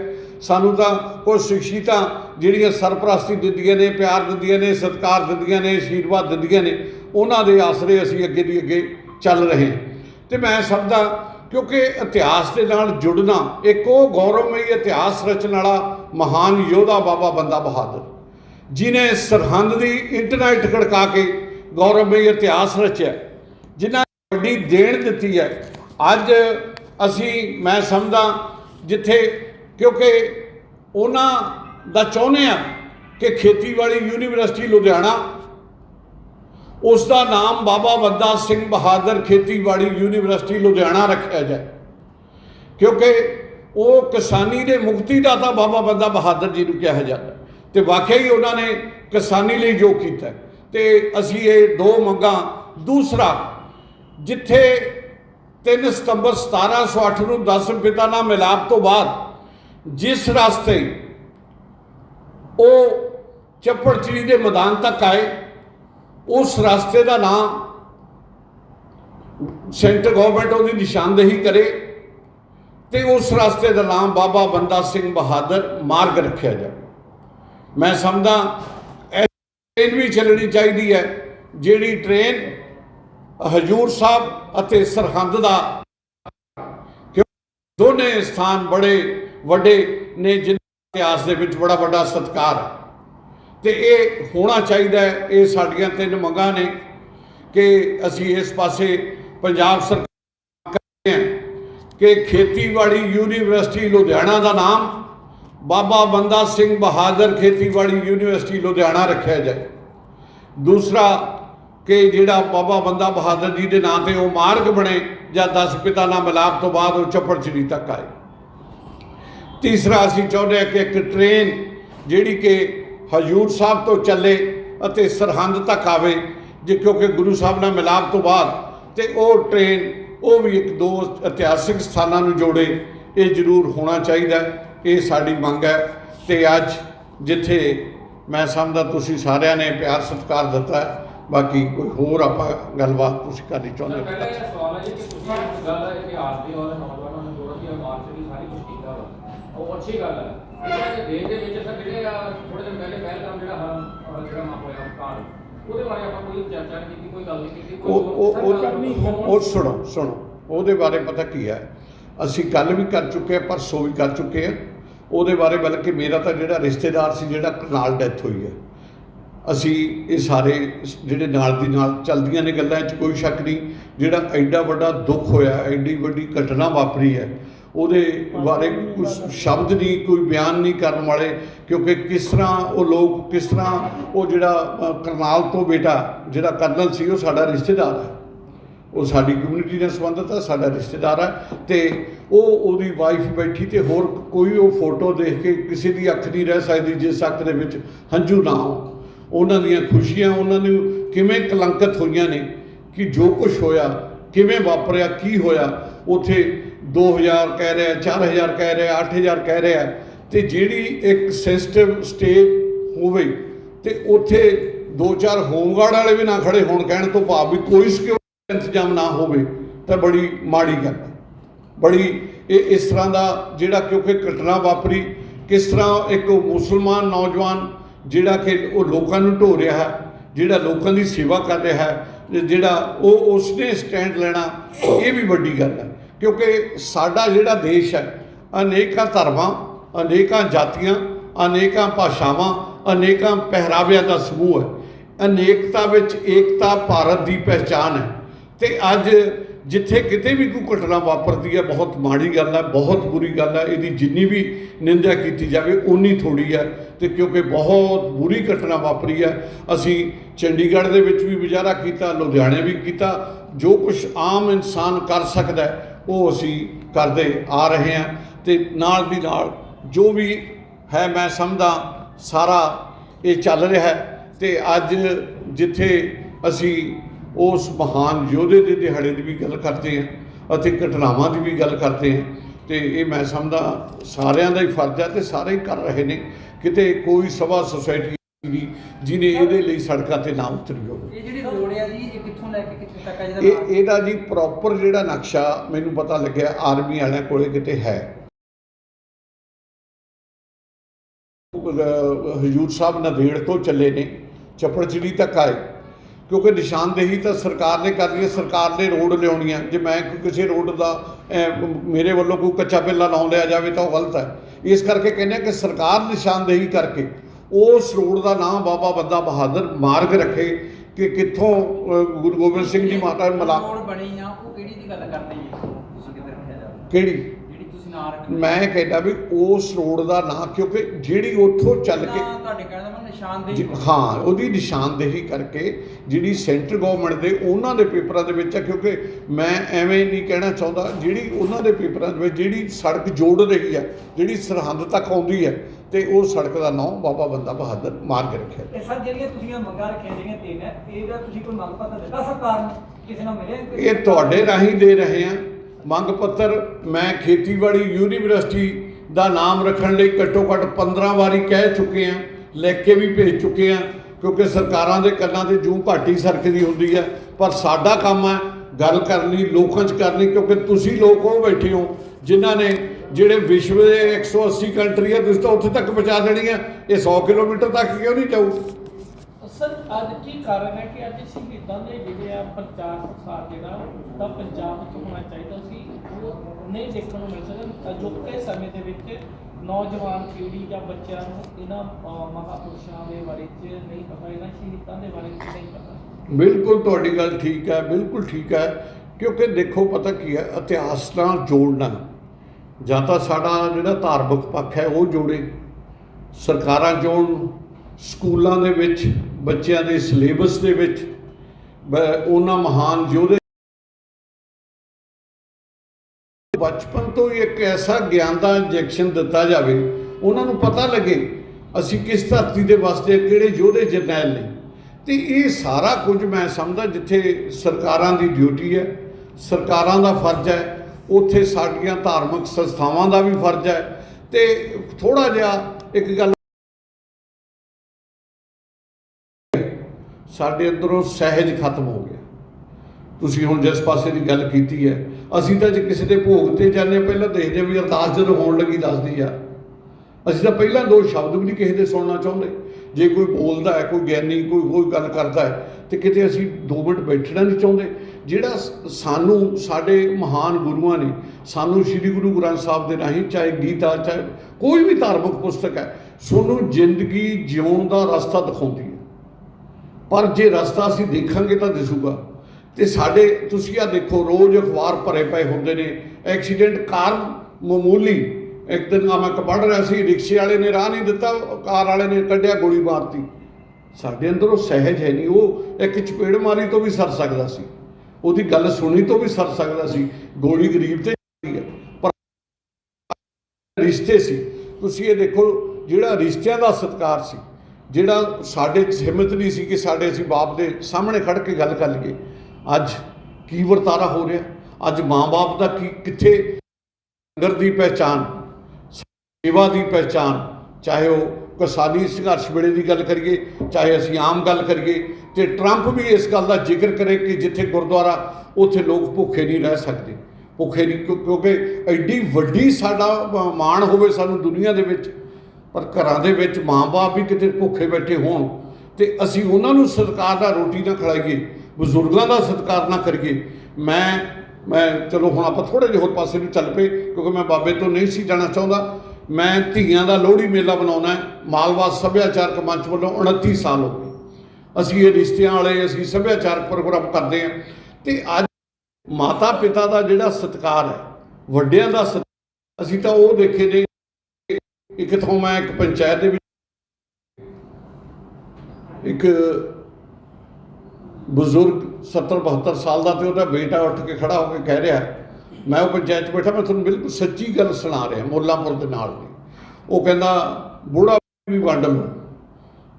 ਸਾਨੂੰ ਤਾਂ ਕੁਝ ਸਿੱਖਿਤਾਂ ਜਿਹੜੀਆਂ ਸਰਪ੍ਰਸਤੀ ਦਿੰਦੀਆਂ ਨੇ, ਪਿਆਰ ਦਿੰਦੀਆਂ ਨੇ, ਸਤਿਕਾਰ ਦਿੰਦੀਆਂ ਨੇ ਆਸ਼ੀਰਵਾਦ ਦਿੰਦੀਆਂ ਨੇ, ਉਹਨਾਂ ਦੇ ਆਸਰੇ ਅਸੀਂ ਅੱਗੇ ਦੀ ਅੱਗੇ ਚੱਲ ਰਹੇ ਹਾਂ। ਤੇ ਮੈਂ ਸਮਝਦਾ, ਕਿਉਂਕਿ ਇਤਿਹਾਸ ਦੇ ਨਾਲ ਜੁੜਨਾ, ਇੱਕ ਉਹ ਗੌਰਵਮਈ ਇਤਿਹਾਸ ਰਚਣ ਵਾਲਾ ਮਹਾਨ ਯੋਧਾ ਬਾਬਾ ਬੰਦਾ ਬਹਾਦਰ ਜਿਨੇ ਸਰਹੰਦ ਦੀ ਇੰਟਰਨੈਟ ਖੜਕਾ ਕੇ ਗੌਰਵਮਈ ਇਤਿਹਾਸ ਰਚਿਆ, ਜਿਨ੍ਹਾਂ ਵੱਡੀ ਦੇਣ ਦਿੱਤੀ ਹੈ ਅੱਜ ਅਸੀਂ, ਮੈਂ ਸਮਝਦਾ ਜਿੱਥੇ, ਕਿਉਂਕਿ ਉਹਨਾਂ ਦਾ ਚਾਹੁੰਦੇ ਆ ਕਿ ਖੇਤੀਬਾੜੀ ਯੂਨੀਵਰਸਿਟੀ ਲੁਧਿਆਣਾ ਉਸ ਦਾ ਨਾਮ ਬਾਬਾ ਬੰਦਾ ਸਿੰਘ ਬਹਾਦਰ ਖੇਤੀਬਾੜੀ ਯੂਨੀਵਰਸਿਟੀ ਲੁਧਿਆਣਾ ਰੱਖਿਆ ਜਾਏ ਕਿਉਂਕਿ ਉਹ ਕਿਸਾਨੀ ਦੇ ਮੁਕਤੀ ਦਾ ਤਾਂ ਬਾਬਾ ਬੰਦਾ ਬਹਾਦਰ ਜੀ ਨੂੰ ਕਿਹਾ ਜਾਂਦਾ ਹੈ। ਤੇ ਵਾਕਿਆ ਹੀ ਉਹਨਾਂ ਨੇ ਕਿਸਾਨੀ ਲਈ ਜੋ ਕੀਤਾ ਹੈ। ਤੇ ਅਸੀਂ ਇਹ ਦੋ ਮੰਗਾਂ, ਦੂਸਰਾ ਜਿੱਥੇ 3 ਸਤੰਬਰ 1708 ਨੂੰ 10 ਪਿਤਾ ਨਾਲ ਮਿਲਾਪ ਤੋਂ ਬਾਅਦ ਜਿਸ ਰਸਤੇ ਉਹ ਚੱਪੜਚਿੜੀ ਦੇ ਮੈਦਾਨ ਤੱਕ ਆਏ, ਉਸ ਰਸਤੇ ਦਾ ਨਾਮ ਸੈਂਟਰ ਗਵਰਨਮੈਂਟ ਉਹਦੀ ਨਿਸ਼ਾਨਦੇਹੀ ਕਰੇ ਤੇ ਉਸ ਰਸਤੇ ਦਾ ਨਾਮ ਬਾਬਾ ਬੰਦਾ ਸਿੰਘ ਬਹਾਦਰ ਮਾਰਗ ਰੱਖਿਆ ਜਾਵੇ। ਮੈਂ ਸਮਝਦਾ ਟ੍ਰੇਨ ਵੀ ਚੱਲਣੀ ਚਾਹੀਦੀ ਹੈ, ਜਿਹੜੀ ਟ੍ਰੇਨ ਹਜੂਰ ਸਾਹਿਬ ਅਤੇ ਸਰਹੰਦ ਦਾ। ਕਿਉਂ? ਦੋਨੇ ਸਥਾਨ ਬੜੇ ਵੱਡੇ ਨੇ, ਜਿਨ੍ਹਾਂ ਇਤਿਹਾਸ ਦੇ ਵਿੱਚ ਬੜਾ ਵੱਡਾ ਸਤਿਕਾਰ ਹੈ। ਤੇ ਇਹ ਹੋਣਾ ਚਾਹੀਦਾ ਹੈ, ਇਹ ਸਾਡੀਆਂ ਤਿੰਨ ਮੰਗਾਂ ਨੇ ਕਿ ਅਸੀਂ ਇਸ ਪਾਸੇ ਪੰਜਾਬ ਸਰਕਾਰ ਕਰਦੇ ਹਾਂ ਕਿ ਖੇਤੀਬਾੜੀ ਯੂਨੀਵਰਸਿਟੀ ਲੁਧਿਆਣਾ ਦਾ ਨਾਮ ਬਾਬਾ ਬੰਦਾ ਸਿੰਘ ਬਹਾਦਰ ਖੇਤੀਬਾੜੀ ਯੂਨੀਵਰਸਿਟੀ ਲੁਧਿਆਣਾ ਰੱਖਿਆ ਜਾਏ। ਦੂਸਰਾ ਕਿ ਜਿਹੜਾ ਬਾਬਾ ਬੰਦਾ ਬਹਾਦਰ ਜੀ ਦੇ ਨਾਂ ਤੇ ਉਹ ਮਾਰਗ ਬਣੇ ਜਾਂ 10 ਪਿਤਾ ਨਾਲ ਮਿਲਾਪ ਤੋਂ ਬਾਅਦ ਉਹ ਚੱਪੜਚਿੜੀ ਤੱਕ ਆਏ। ਤੀਸਰਾ ਅਸੀਂ ਚਾਹੁੰਦੇ ਹਾਂ ਕਿ ਇੱਕ ਟ੍ਰੇਨ ਜਿਹੜੀ ਕਿ ਹਜੂਰ ਸਾਹਿਬ ਤੋਂ ਚੱਲੇ ਅਤੇ ਸਰਹੰਦ ਤੱਕ ਆਵੇ, ਜੇ ਕਿਉਂਕਿ ਗੁਰੂ ਸਾਹਿਬ ਨਾਲ ਮਿਲਾਪ ਤੋਂ ਬਾਅਦ ਤੇ ਉਹ ਟ੍ਰੇਨ ਉਹ ਵੀ ਇੱਕ ਦੋ ਇਤਿਹਾਸਿਕ ਸਥਾਨਾਂ ਨੂੰ ਜੋੜੇ, ਇਹ ਜ਼ਰੂਰ ਹੋਣਾ ਚਾਹੀਦਾ, ਇਹ ਸਾਡੀ ਮੰਗ ਹੈ। ਤੇ ਅੱਜ ਜਿੱਥੇ ਮੈਂ ਸਮਝਦਾ ਤੁਸੀਂ ਸਾਰਿਆਂ ਨੇ ਪਿਆਰ ਸਤਿਕਾਰ ਦਿੱਤਾ ਹੈ ਬਾਕੀ ਕੋਈ ਹੋਰ ਆਪਾਂ ਗੱਲਬਾਤ ਤੁਸੀਂ ਕਰਨੀ ਚਾਹੁੰਦੇ ਹੋ? ਪਹਿਲਾਂ ਇਹ ਸਵਾਲ ਹੈ ਜੀ ਕਿ ਤੁਸੀਂ ਗੱਲ ਹੈ ਇਤਿਹਾਸ ਦੀ ਔਰ ਨੌਜਵਾਨਾਂ ਨੂੰ ਜੋੜਨ ਦੀ ਮਾਰਚ ਦੀ ਸਾਰੀ ਕੁਝ ਕੀਤਾ ਵਾ। ਉਹ ਅੱਛੀ ਗੱਲ ਹੈ। ਲੇਕਿਨ ਇਹ ਦੇਸ਼ ਦੇ ਵਿੱਚ ਸਰ ਜਿਹੜੇ ਆ ਥੋੜੇ ਦਿਨ ਪਹਿਲੇ ਪਹਿਲਗਾਮ ਜਿਹੜਾ ਹਾ ਜਿਹੜਾ ਮਾ ਹੋਇਆ ਕਾਲ ਉਹਦੇ ਬਾਰੇ ਆਪਾਂ ਕੋਈ ਚਰਚਾ ਨਹੀਂ ਕੀਤੀ ਕੋਈ ਗੱਲ ਨਹੀਂ ਕੀਤੀ ਕੋਈ ਉਹ ਉਹ ਉਹ ਕਰਨੀ ਉਹ ਸੁਣੋ ਸੁਣੋ ਉਹਦੇ ਬਾਰੇ ਪਤਾ ਕੀ ਹੈ? ਅਸੀਂ ਕੱਲ ਵੀ ਕਰ ਚੁੱਕੇ ਹਾਂ ਪਰਸੋਂ ਵੀ ਕਰ ਚੁੱਕੇ ਹਾਂ। ਉਹਦੇ ਬਾਰੇ ਬਲਕਿ ਮੇਰਾ ਤਾਂ ਜਿਹੜਾ ਰਿਸ਼ਤੇਦਾਰ ਸੀ ਜਿਹੜਾ ਕਰਨਾਲ ਡੈਥ ਹੋਈ ਹੈ। ਅਸੀਂ ਇਹ ਸਾਰੇ ਜਿਹੜੇ ਨਾਲ ਦੀ ਨਾਲ ਚੱਲਦੀਆਂ ਨੇ ਗੱਲਾਂ 'ਚ ਕੋਈ ਸ਼ੱਕ ਨਹੀਂ। ਜਿਹੜਾ ਐਡਾ ਵੱਡਾ ਦੁੱਖ ਹੋਇਆ, ਐਡੀ ਵੱਡੀ ਘਟਨਾ ਵਾਪਰੀ ਹੈ, ਉਹਦੇ ਬਾਰੇ ਕੁਝ ਸ਼ਬਦ ਨਹੀਂ, ਕੋਈ ਬਿਆਨ ਨਹੀਂ ਕਰਨ ਵਾਲੇ, ਕਿਉਂਕਿ ਕਿਸ ਤਰ੍ਹਾਂ ਉਹ ਲੋਕ, ਕਿਸ ਤਰ੍ਹਾਂ ਉਹ ਜਿਹੜਾ ਕਰਨਾਲ ਤੋਂ ਬੇਟਾ, ਜਿਹੜਾ ਕਰਨਲ ਸੀ, ਉਹ ਸਾਡਾ ਰਿਸ਼ਤੇਦਾਰ ਹੈ। ਉਹ ਸਾਡੀ ਕਮਿਊਨਿਟੀ ਨਾਲ ਸੰਬੰਧਿਤ ਹੈ, ਸਾਡਾ ਰਿਸ਼ਤੇਦਾਰ ਹੈ ਤੇ ਉਹ ਉਹਦੀ ਵਾਈਫ ਬੈਠੀ ਤੇ ਹੋਰ ਕੋਈ ਉਹ ਫੋਟੋ ਦੇਖ ਕੇ ਕਿਸੇ ਦੀ ਅੱਖ ਨਹੀਂ ਰਹਿ ਸਕਦੀ ਜਿਸ ਅੱਖ ਦੇ ਵਿੱਚ ਹੰਝੂ ਨਾ ਹੋਣ। ਉਹਨਾਂ ਦੀਆਂ ਖੁਸ਼ੀਆਂ, ਉਹਨਾਂ ਨੂੰ ਕਿਵੇਂ ਕਲੰਕਿਤ ਹੋਈਆਂ ਨੇ, ਕਿ ਜੋ ਕੁਝ ਹੋਇਆ, ਕਿਵੇਂ ਵਾਪਰਿਆ, ਕੀ ਹੋਇਆ, ਉਥੇ 2000 ਕਹਿ ਰਿਹਾ 4000 ਕਹਿ ਰਿਹਾ 8000 ਕਹਿ ਰਿਹਾ, ਤੇ ਜਿਹੜੀ ਇੱਕ ਸੈਂਸਿਟਿਵ ਸਟੇਟ ਹੋਵੇ, ਤੇ ਉਥੇ ਦੋ ਚਾਰ ਹੋਮਗਾਰਡ ਵਾਲੇ ਵੀ ਨਾ ਖੜੇ ਹੋਣ ਕਹਿਣ ਤੋਂ ਭਾਵ ਵੀ ਕੋਈ ਸਿਕਿਉਰਿਟੀ ਇੰਤਜ਼ਾਮ ਨਾ ਹੋਵੇ, ਤਾਂ ਬੜੀ ਮਾੜੀ ਗੱਲ ਹੈ। ਬੜੀ ਇਹ ਇਸ ਤਰ੍ਹਾਂ ਦਾ ਜਿਹੜਾ ਕਿਉਂਕਿ ਘਟਨਾ ਵਾਪਰੀ, ਕਿਸ ਤਰ੍ਹਾਂ ਇੱਕ ਮੁਸਲਮਾਨ ਨੌਜਵਾਨ ਜਿਹੜਾ ਕਿ ਉਹ ਲੋਕਾਂ ਨੂੰ ਢੋ ਰਿਹਾ ਹੈ, ਜਿਹੜਾ ਲੋਕਾਂ ਦੀ ਸੇਵਾ ਕਰ ਰਿਹਾ ਹੈ ਜਿਹੜਾ ਉਹ ਉਸਨੇ ਸਟੈਂਡ ਲੈਣਾ, ਇਹ ਵੀ ਵੱਡੀ ਗੱਲ ਹੈ। ਕਿਉਂਕਿ ਸਾਡਾ ਜਿਹੜਾ ਦੇਸ਼ ਹੈ, ਅਨੇਕਾਂ ਧਰਮਾਂ, ਅਨੇਕਾਂ ਜਾਤੀਆਂ, ਅਨੇਕਾਂ ਭਾਸ਼ਾਵਾਂ, ਅਨੇਕਾਂ ਪਹਿਰਾਵਿਆਂ ਦਾ ਸਮੂਹ ਹੈ। ਅਨੇਕਤਾ ਵਿੱਚ ਏਕਤਾ ਭਾਰਤ ਦੀ ਪਹਿਚਾਨ ਹੈ। ਤੇ ਅੱਜ ਜਿੱਥੇ ਕਿਤੇ ਵੀ ਕੋਈ ਘਟਨਾ ਵਾਪਰਦੀ ਹੈ, ਬਹੁਤ ਮਾੜੀ ਗੱਲ ਹੈ, ਬਹੁਤ ਬੁਰੀ ਗੱਲ ਹੈ, ਇਹਦੀ ਜਿੰਨੀ ਵੀ ਨਿੰਦਿਆ ਕੀਤੀ ਜਾਵੇ ਉਨੀ ਥੋੜੀ ਹੈ ਤੇ ਕਿਉਂਕਿ ਬਹੁਤ ਬੁਰੀ ਘਟਨਾ ਵਾਪਰੀ ਹੈ। ਅਸੀਂ ਚੰਡੀਗੜ੍ਹ ਦੇ ਵਿੱਚ ਵੀ ਵਿਚਾਰਾ ਕੀਤਾ, ਲੁਧਿਆਣੇ ਵੀ ਕੀਤਾ, ਜੋ ਕੁਝ ਆਮ ਇਨਸਾਨ ਕਰ ਸਕਦਾ ਉਹ ਅਸੀਂ ਕਰਦੇ ਆ ਰਹੇ ਹਾਂ ਤੇ ਨਾਲ ਦੀ ਨਾਲ ਜੋ ਵੀ ਹੈ, ਮੈਂ ਸਮਝਦਾ ਸਾਰਾ ਇਹ ਚੱਲ ਰਿਹਾ ਹੈ ਤੇ ਅੱਜ ਜਿੱਥੇ ਅਸੀਂ ਉਸ ਮਹਾਨ ਯੋਧੇ ਦੇ ਦਿਹਾੜੇ ਦੀ ਵੀ ਗੱਲ ਕਰਦੇ ਹਾਂ ਅਤੇ ਘਟਨਾਵਾਂ ਦੀ ਵੀ ਗੱਲ ਕਰਦੇ ਹਾਂ। ਤੇ ਇਹ ਮੈਂ ਸਮਝਦਾ ਸਾਰਿਆਂ ਦਾ ਹੀ ਫਰਜ਼ ਹੈ ਤੇ ਸਾਰੇ ਹੀ ਕਰ ਰਹੇ ਨੇ। ਕਿਤੇ ਕੋਈ ਸਭਾ ਸੁਸਾਇਟੀ ਨਹੀਂ ਜਿਹਨੇ ਇਹਦੇ ਲਈ ਸੜਕਾਂ ਤੇ ਨਾ ਉਤਰੀ ਹੋਵੇ। ਇਹ ਜਿਹੜੀ ਰੋਡ ਆ ਜੀ ਇਹ ਕਿੱਥੋਂ ਲੈ ਕੇ ਕਿੱਥੇ ਤੱਕ ਆ ਇਹ ਜਿਹਦਾ ਇਹਦਾ ਜੀ ਪ੍ਰੋਪਰ ਜਿਹੜਾ ਨਕਸ਼ਾ ਮੈਨੂੰ ਪਤਾ ਲੱਗਿਆ ਆਰਮੀ ਵਾਲਿਆਂ ਕੋਲੇ ਕਿਤੇ ਹੈ। ਹਜੂਰ ਸਾਹਿਬ ਨਦੇੜ ਤੋਂ ਚੱਲੇ ਨੇ ਚੱਪੜਚਿੜੀ ਤੱਕ ਆਏ। ਕਿਉਂਕਿ ਨਿਸ਼ਾਨਦੇਹੀ ਤਾਂ ਸਰਕਾਰ ਨੇ ਕਰਨੀ ਹੈ ਸਰਕਾਰ ਨੇ ਰੋਡ ਲਿਆਉਣੀਆਂ। ਜੇ ਮੈਂ ਕਿਸੇ ਰੋਡ ਦਾ ਮੇਰੇ ਵੱਲੋਂ ਕੋਈ ਕੱਚਾ ਪਿੱਲਾ ਲਾਉਣ ਲਿਆ ਜਾਵੇ ਤਾਂ ਉਹ ਗਲਤ ਹੈ। ਇਸ ਕਰਕੇ ਕਹਿੰਦੇ ਕਿ ਸਰਕਾਰ ਨਿਸ਼ਾਨਦੇਹੀ ਕਰਕੇ ਉਸ ਰੋਡ ਦਾ ਨਾਮ ਬਾਬਾ ਬੰਦਾ ਬਹਾਦਰ ਮਾਰਗ ਰੱਖੇ ਕਿ ਕਿੱਥੋਂ ਗੁਰੂ ਗੋਬਿੰਦ ਸਿੰਘ ਜੀ ਮਾਤਾ ਮਿਲਾ। ਰੋਡ ਬਣੀ ਆ ਉਹ ਕਿਹੜੀ ਦੀ ਗੱਲ ਕਰਦੇ ਜੀ? ਤੁਸੀਂ ਕਿਤੇ ਰੱਖਿਆ ਜਾ ਕਿਹੜੀ? ਜਿਹੜੀ ਤੁਸੀਂ ਨਾਂ ਮੈਂ ਕਹਿੰਦਾ ਵੀ ਉਸ ਰੋਡ ਦਾ ਨਾਂ ਕਿਉਂਕਿ ਜਿਹੜੀ ਉੱਥੋਂ ਚੱਲ ਕੇ ਤੁਹਾਡੇ ਕਹਿਣ ਦਾ ਮਤਲਬ ਨਿਸ਼ਾਨਦੇਹੀ ਜੀ, ਹਾਂ। ਉਹਦੀ ਨਿਸ਼ਾਨਦੇਹੀ ਕਰਕੇ ਜਿਹੜੀ ਸੈਂਟਰ ਗਵਰਨਮੈਂਟ ਦੇ ਉਹਨਾਂ ਦੇ ਪੇਪਰਾਂ ਦੇ ਵਿੱਚ ਹੈ ਕਿਉਂਕਿ ਮੈਂ ਐਵੇਂ ਨਹੀਂ ਕਹਿਣਾ ਚਾਹੁੰਦਾ ਜਿਹੜੀ ਉਹਨਾਂ ਦੇ ਪੇਪਰਾਂ ਦੇ ਵਿੱਚ ਜਿਹੜੀ ਸੜਕ ਜੋੜ ਰਹੀ ਹੈ ਜਿਹੜੀ ਸਰਹੰਦ ਤੱਕ ਆਉਂਦੀ ਹੈ ਤੇ ਉਹ ਸੜਕ ਦਾ ਨਾਮ ਬਾਬਾ ਬੰਦਾ ਬਹਾਦਰ ਮਾਰਗ ਰੱਖਿਆ। ਇਹ ਸਰ ਜਿਹੜੀਆਂ ਤੁਸੀਂ ਇਹ ਮੰਗਾਂ ਰੱਖੀਆਂ ਜਿਹੜੀਆਂ ਤਿੰਨ ਹੈ ਇਹਦਾ ਤੁਸੀਂ ਕੋਈ ਮੰਗ ਪੱਤਰ ਦਿੱਤਾ ਸਰਕਾਰ ਨੂੰ? ਕਿਸੇ ਨਾਲ ਮਿਲੇ? ਇਹ ਤੁਹਾਡੇ ਰਾਹੀਂ ਦੇ ਰਹੇ ਹਾਂ ਮੰਗ ਪੱਤਰ ਮੈਂ ਖੇਤੀਬਾੜੀ ਯੂਨੀਵਰਸਿਟੀ ਦਾ ਨਾਮ ਰੱਖਣ ਲਈ ਘੱਟੋ ਘੱਟ 15 ਵਾਰੀ ਕਹਿ ਚੁੱਕੇ ਹਾਂ, ਲਿਖ ਕੇ ਵੀ ਭੇਜ ਚੁੱਕੇ ਹਾਂ, ਕਿਉਂਕਿ ਸਰਕਾਰਾਂ ਦੇ ਕੰਨਾਂ ਤੇ ਜੂੰ ਘਾਟੀ ਸਰਕਦੀ ਹੁੰਦੀ ਹੈ। ਪਰ ਸਾਡਾ ਕੰਮ ਹੈ ਗੱਲ ਕਰਨੀ ਲੋਕਾਂ 'ਚ ਕਰਨੀ, ਕਿਉਂਕਿ ਤੁਸੀਂ ਲੋਕ ਉਹ ਬੈਠੇ ਹੋ ਜਿਨ੍ਹਾਂ ਨੇ ਜਿਹੜੇ ਵਿਸ਼ਵ ਦੇ 180 ਕੰਟਰੀ ਆ ਤੁਸੀਂ ਤਾਂ ਉੱਥੇ ਤੱਕ ਪਹੁੰਚਾ ਦੇਣੀ ਹੈ ਇਹ 100 ਕਿਲੋਮੀਟਰ ਤੱਕ ਕਿਉਂ ਨਹੀਂ ਜਾਊ? ਸਰ, ਅੱਜ ਕੀ ਕਾਰਨ ਹੈ ਕਿ ਅੱਜ ਸ਼ਹੀਦਾਂ ਦੇ ਜਿਹੜੇ ਆ ਪ੍ਰਚਾਰ ਪ੍ਰਸਾਰ ਜਿਹੜਾ, ਤਾਂ ਪੰਜਾਬ ਵਿੱਚ ਹੋਣਾ ਚਾਹੀਦਾ ਸੀ, ਉਹ ਨਹੀਂ ਦੇਖਣ ਨੂੰ ਮਿਲ ਸਕਦਾ। ਅਜੋਕੇ ਸਮੇਂ ਦੇ ਵਿੱਚ ਨੌਜਵਾਨ ਪੀੜ੍ਹੀ ਜਾਂ ਬੱਚਿਆਂ ਨੂੰ ਇਹਨਾਂ ਮਹਾਪੁਰਸ਼ਾਂ ਦੇ ਬਾਰੇ 'ਚ ਨਹੀਂ ਪਤਾ, ਇਹਨਾਂ ਸ਼ਹੀਦਾਂ ਦੇ ਬਾਰੇ 'ਚ ਨਹੀਂ ਪਤਾ। ਬਿਲਕੁਲ ਤੁਹਾਡੀ ਗੱਲ ਠੀਕ ਹੈ, ਬਿਲਕੁਲ ਠੀਕ ਹੈ, ਕਿਉਂਕਿ ਦੇਖੋ ਪਤਾ ਕੀ ਹੈ, ਇਤਿਹਾਸ ਨਾਲ ਜੋੜਨਾ, ਜਾਂ ਤਾਂ ਸਾਡਾ ਜਿਹੜਾ ਧਾਰਮਿਕ ਪੱਖ ਹੈ ਉਹ ਜੋੜੇ, ਸਰਕਾਰਾਂ ਜੋੜਨ ਸਕੂਲਾਂ ਦੇ ਵਿੱਚ, ਬੱਚਿਆਂ ਦੇ ਸਿਲੇਬਸ ਦੇ ਵਿੱਚ ਉਹਨਾਂ ਮਹਾਨ ਯੋਧੇ ਬਚਪਨ ਤੋਂ ਹੀ ਇੱਕ ਐਸਾ ਗਿਆਨ ਦਾ ਇੰਜੈਕਸ਼ਨ ਦਿੱਤਾ ਜਾਵੇ, ਉਹਨਾਂ ਨੂੰ ਪਤਾ ਲੱਗੇ ਅਸੀਂ ਕਿਸ ਧਰਤੀ ਦੇ ਵਸਦੇ ਕਿਹੜੇ ਯੋਧੇ ਜਰਨੈਲ ਨੇ। ਤੇ ਇਹ ਸਾਰਾ ਕੁਝ ਮੈਂ ਸਮਝਦਾ ਜਿੱਥੇ ਸਰਕਾਰਾਂ ਦੀ ਡਿਊਟੀ ਹੈ, ਸਰਕਾਰਾਂ ਦਾ ਫਰਜ਼ ਹੈ, ਉੱਥੇ ਸਾਡੀਆਂ ਧਾਰਮਿਕ ਸੰਸਥਾਵਾਂ ਦਾ ਵੀ ਫਰਜ਼ ਹੈ। ਤੇ ਥੋੜਾ ਜਿਹਾ ਇੱਕ ਗੱਲ ਸਾਡੇ ਅੰਦਰੋਂ ਸਹਿਜ ਖਤਮ ਹੋ ਗਿਆ। ਤੁਸੀਂ ਹੁਣ ਜਿਸ ਪਾਸੇ ਦੀ ਗੱਲ ਕੀਤੀ ਹੈ ਅਸੀਂ ਤਾਂ ਜੇ ਕਿਸੇ ਦੇ ਭੋਗ ਤੇ ਜਾਂਦੇ ਹਾਂ, ਪਹਿਲਾਂ ਦੇਖਦੇ ਹਾਂ ਵੀ ਅਰਦਾਸ ਜਦੋਂ ਹੋਣ ਲੱਗੀ ਦੱਸਦੀ ਆ। ਅਸੀਂ ਤਾਂ ਪਹਿਲਾਂ ਦੋ ਸ਼ਬਦ ਵੀ ਨਹੀਂ ਕਿਸੇ ਦੇ ਸੁਣਨਾ ਚਾਹੁੰਦੇ। ਜੇ ਕੋਈ ਬੋਲਦਾ ਹੈ ਕੋਈ ਗਿਆਨੀ ਕੋਈ ਕੋਈ ਗੱਲ ਕਰਦਾ ਹੈ ਤੇ ਕਿਤੇ ਅਸੀਂ ਦੋ ਮਿੰਟ ਬੈਠਣਾ ਨਹੀਂ ਚਾਹੁੰਦੇ। ਜਿਹੜਾ ਸਾਨੂੰ ਸਾਡੇ ਮਹਾਨ ਗੁਰੂਆਂ ਨੇ ਸਾਨੂੰ ਸ੍ਰੀ ਗੁਰੂ ਗ੍ਰੰਥ ਸਾਹਿਬ ਦੇ ਰਾਹੀਂ ਚਾਹੇ ਗੀਤਾ ਚਾਹੇ ਕੋਈ ਵੀ ਧਾਰਮਿਕ ਪੁਸਤਕ ਹੈ ਸਾਨੂੰ ਜ਼ਿੰਦਗੀ ਜਿਉਣ ਦਾ ਰਸਤਾ ਦਿਖਾਉਂਦੀ ਹੈ। ਪਰ ਜੇ ਰਸਤਾ ਅਸੀਂ ਦੇਖਾਂਗੇ ਤਾਂ ਦਿਸੂਗਾ। ਤੇ ਸਾਡੇ ਤੁਸੀਂ ਆ ਦੇਖੋ, ਰੋਜ਼ ਅਖਬਾਰ ਭਰੇ ਪਏ ਹੁੰਦੇ ਨੇ। ਐਕਸੀਡੈਂਟ ਕਾਰ ਮਾਮੂਲੀ ਇੱਕ ਦਿਨ ਆ ਮੈਂ ਪੜ੍ਹ ਰਿਹਾ ਸੀ, ਰਿਕਸ਼ੇ ਵਾਲੇ ਨੇ ਰਾਹ ਨਹੀਂ ਦਿੱਤਾ, ਕਾਰ ਵਾਲੇ ਨੇ ਕੱਢਿਆ, ਗੋਲੀ ਮਾਰਤੀ। ਸਾਡੇ ਅੰਦਰ ਉਹ ਸਹਿਜ ਹੈ ਨਹੀਂ, ਉਹ ਇੱਕ ਚਪੇੜ ਮਾਰੀ ਤੋਂ ਵੀ ਸਰ ਸਕਦਾ ਸੀ। ਉਹਦੀ ਗੱਲ ਸੁਣੀ ਤੋਂ ਵੀ ਸਰ ਸਕਦਾ ਸੀ। ਗੋਲੀ ਗਰੀਬ ਤੇ ਪਰ ਰਿਸ਼ਤੇ ਸੀ। ਤੁਸੀਂ ਇਹ ਦੇਖੋ, ਜਿਹੜਾ ਰਿਸ਼ਤਿਆਂ ਦਾ ਸਤਿਕਾਰ ਸੀ ਜਿਹੜਾ ਸਾਡੇ 'ਚ ਹਿੰਮਤ ਨਹੀਂ ਸੀ ਕਿ ਸਾਡੇ ਅਸੀਂ ਬਾਪ ਦੇ ਸਾਹਮਣੇ ਖੜ ਕੇ ਗੱਲ ਕਰ ਲਈਏ। ਅੱਜ ਕੀ ਵਰਤਾਰਾ ਹੋ ਰਿਹਾ? ਅੱਜ ਮਾਂ-ਬਾਪ ਦਾ ਕੀ, ਕਿੱਥੇ ਲੰਗਰ ਦੀ ਪਹਿਚਾਨ ਸੇਵਾ ਦੀ ਪਹਿਚਾਨ ਚਾਹੇ ਉਹ ਕਿਸਾਨੀ ਸੰਘਰਸ਼ ਵੇਲੇ ਦੀ ਗੱਲ ਕਰੀਏ, ਚਾਹੇ ਅਸੀਂ ਆਮ ਗੱਲ ਕਰੀਏ, ਤੇ ਟਰੰਪ ਵੀ ਇਸ ਗੱਲ ਦਾ ਜ਼ਿਕਰ ਕਰੇ ਕਿ ਜਿੱਥੇ ਗੁਰਦੁਆਰਾ, ਉੱਥੇ ਲੋਕ ਭੁੱਖੇ ਨਹੀਂ ਰਹਿ ਸਕਦੇ। ਭੁੱਖੇ ਨਹੀਂ ਕਿਉਂ- ਕਿਉਂਕਿ ਐਡੀ ਵੱਡੀ ਸਾਡਾ ਮਾਣ ਹੋਵੇ ਸਾਨੂੰ ਦੁਨੀਆ ਦੇ ਵਿੱਚ। ਪਰ ਘਰਾਂ ਦੇ ਵਿੱਚ ਮਾਂ-ਬਾਪ ਵੀ ਕਿਤੇ ਭੁੱਖੇ ਬੈਠੇ ਹੋਣ ਤੇ ਅਸੀਂ ਉਹਨਾਂ ਨੂੰ ਸਤਿਕਾਰ ਦਾ ਰੋਟੀ ਨਾ ਖਿਲਾਈਏ, ਬਜ਼ੁਰਗਾਂ ਦਾ ਸਤਿਕਾਰ ਨਾ ਕਰੀਏ। ਮੈਂ ਮੈਂ ਚਲੋ ਹੁਣ ਆਪਾਂ ਥੋੜੇ ਜਿਹੇ ਹੋਰ ਪਾਸੇ ਨੂੰ ਚੱਲ ਪਏ, ਕਿਉਂਕਿ ਮੈਂ ਬਾਬੇ ਤੋਂ ਨਹੀਂ ਸੀ ਜਾਣਾ ਚਾਹੁੰਦਾ। ਮੈਂ ਧੀਆਂ ਦਾ ਲੋਹੜੀ ਮੇਲਾ ਬਣਾਉਣਾ ਹੈ, ਮਾਲਵਾ ਸੱਭਿਆਚਾਰਕ ਮੰਚ ਵੱਲੋਂ 29 ਸਾਲ ਹੋ ਗਏ। ਅਸੀਂ ਇਹ ਰਿਸ਼ਤਿਆਂ ਵਾਲੇ, ਅਸੀਂ ਸੱਭਿਆਚਾਰਕ ਪ੍ਰੋਗਰਾਮ ਕਰਦੇ ਹਾਂ। ਤੇ ਅੱਜ ਮਾਤਾ ਪਿਤਾ ਦਾ ਜਿਹੜਾ ਸਤਿਕਾਰ ਹੈ, ਵੱਡਿਆਂ ਦਾ ਸਤਿਕਾਰ ਅਸੀਂ ਤਾਂ ਉਹ ਦੇਖੇ ਨੇ ਇੱਕ ਥੋਂ ਮੈਂ ਇੱਕ ਪੰਚਾਇਤ ਦੇ ਵਿੱਚ ਇੱਕ ਬਜ਼ੁਰਗ 70 72 ਸਾਲ ਦਾ ਤੇ ਉਹਦਾ ਬੇਟਾ ਉੱਠ ਕੇ ਖੜਾ ਹੋ ਕੇ ਕਹਿ ਰਿਹਾ, ਮੈਂ ਉਹ ਪੰਚਾਇਤ 'ਚ ਬੈਠਾ, ਮੈਂ ਤੁਹਾਨੂੰ ਬਿਲਕੁਲ ਸੱਚੀ ਗੱਲ ਸੁਣਾ ਰਿਹਾ ਮੁੱਲਾਂਪੁਰ ਦੇ ਨਾਲ ਦੀ। ਉਹ ਕਹਿੰਦਾ, ਬੁੜਾ ਵੀ ਵੰਡ ਲਓ।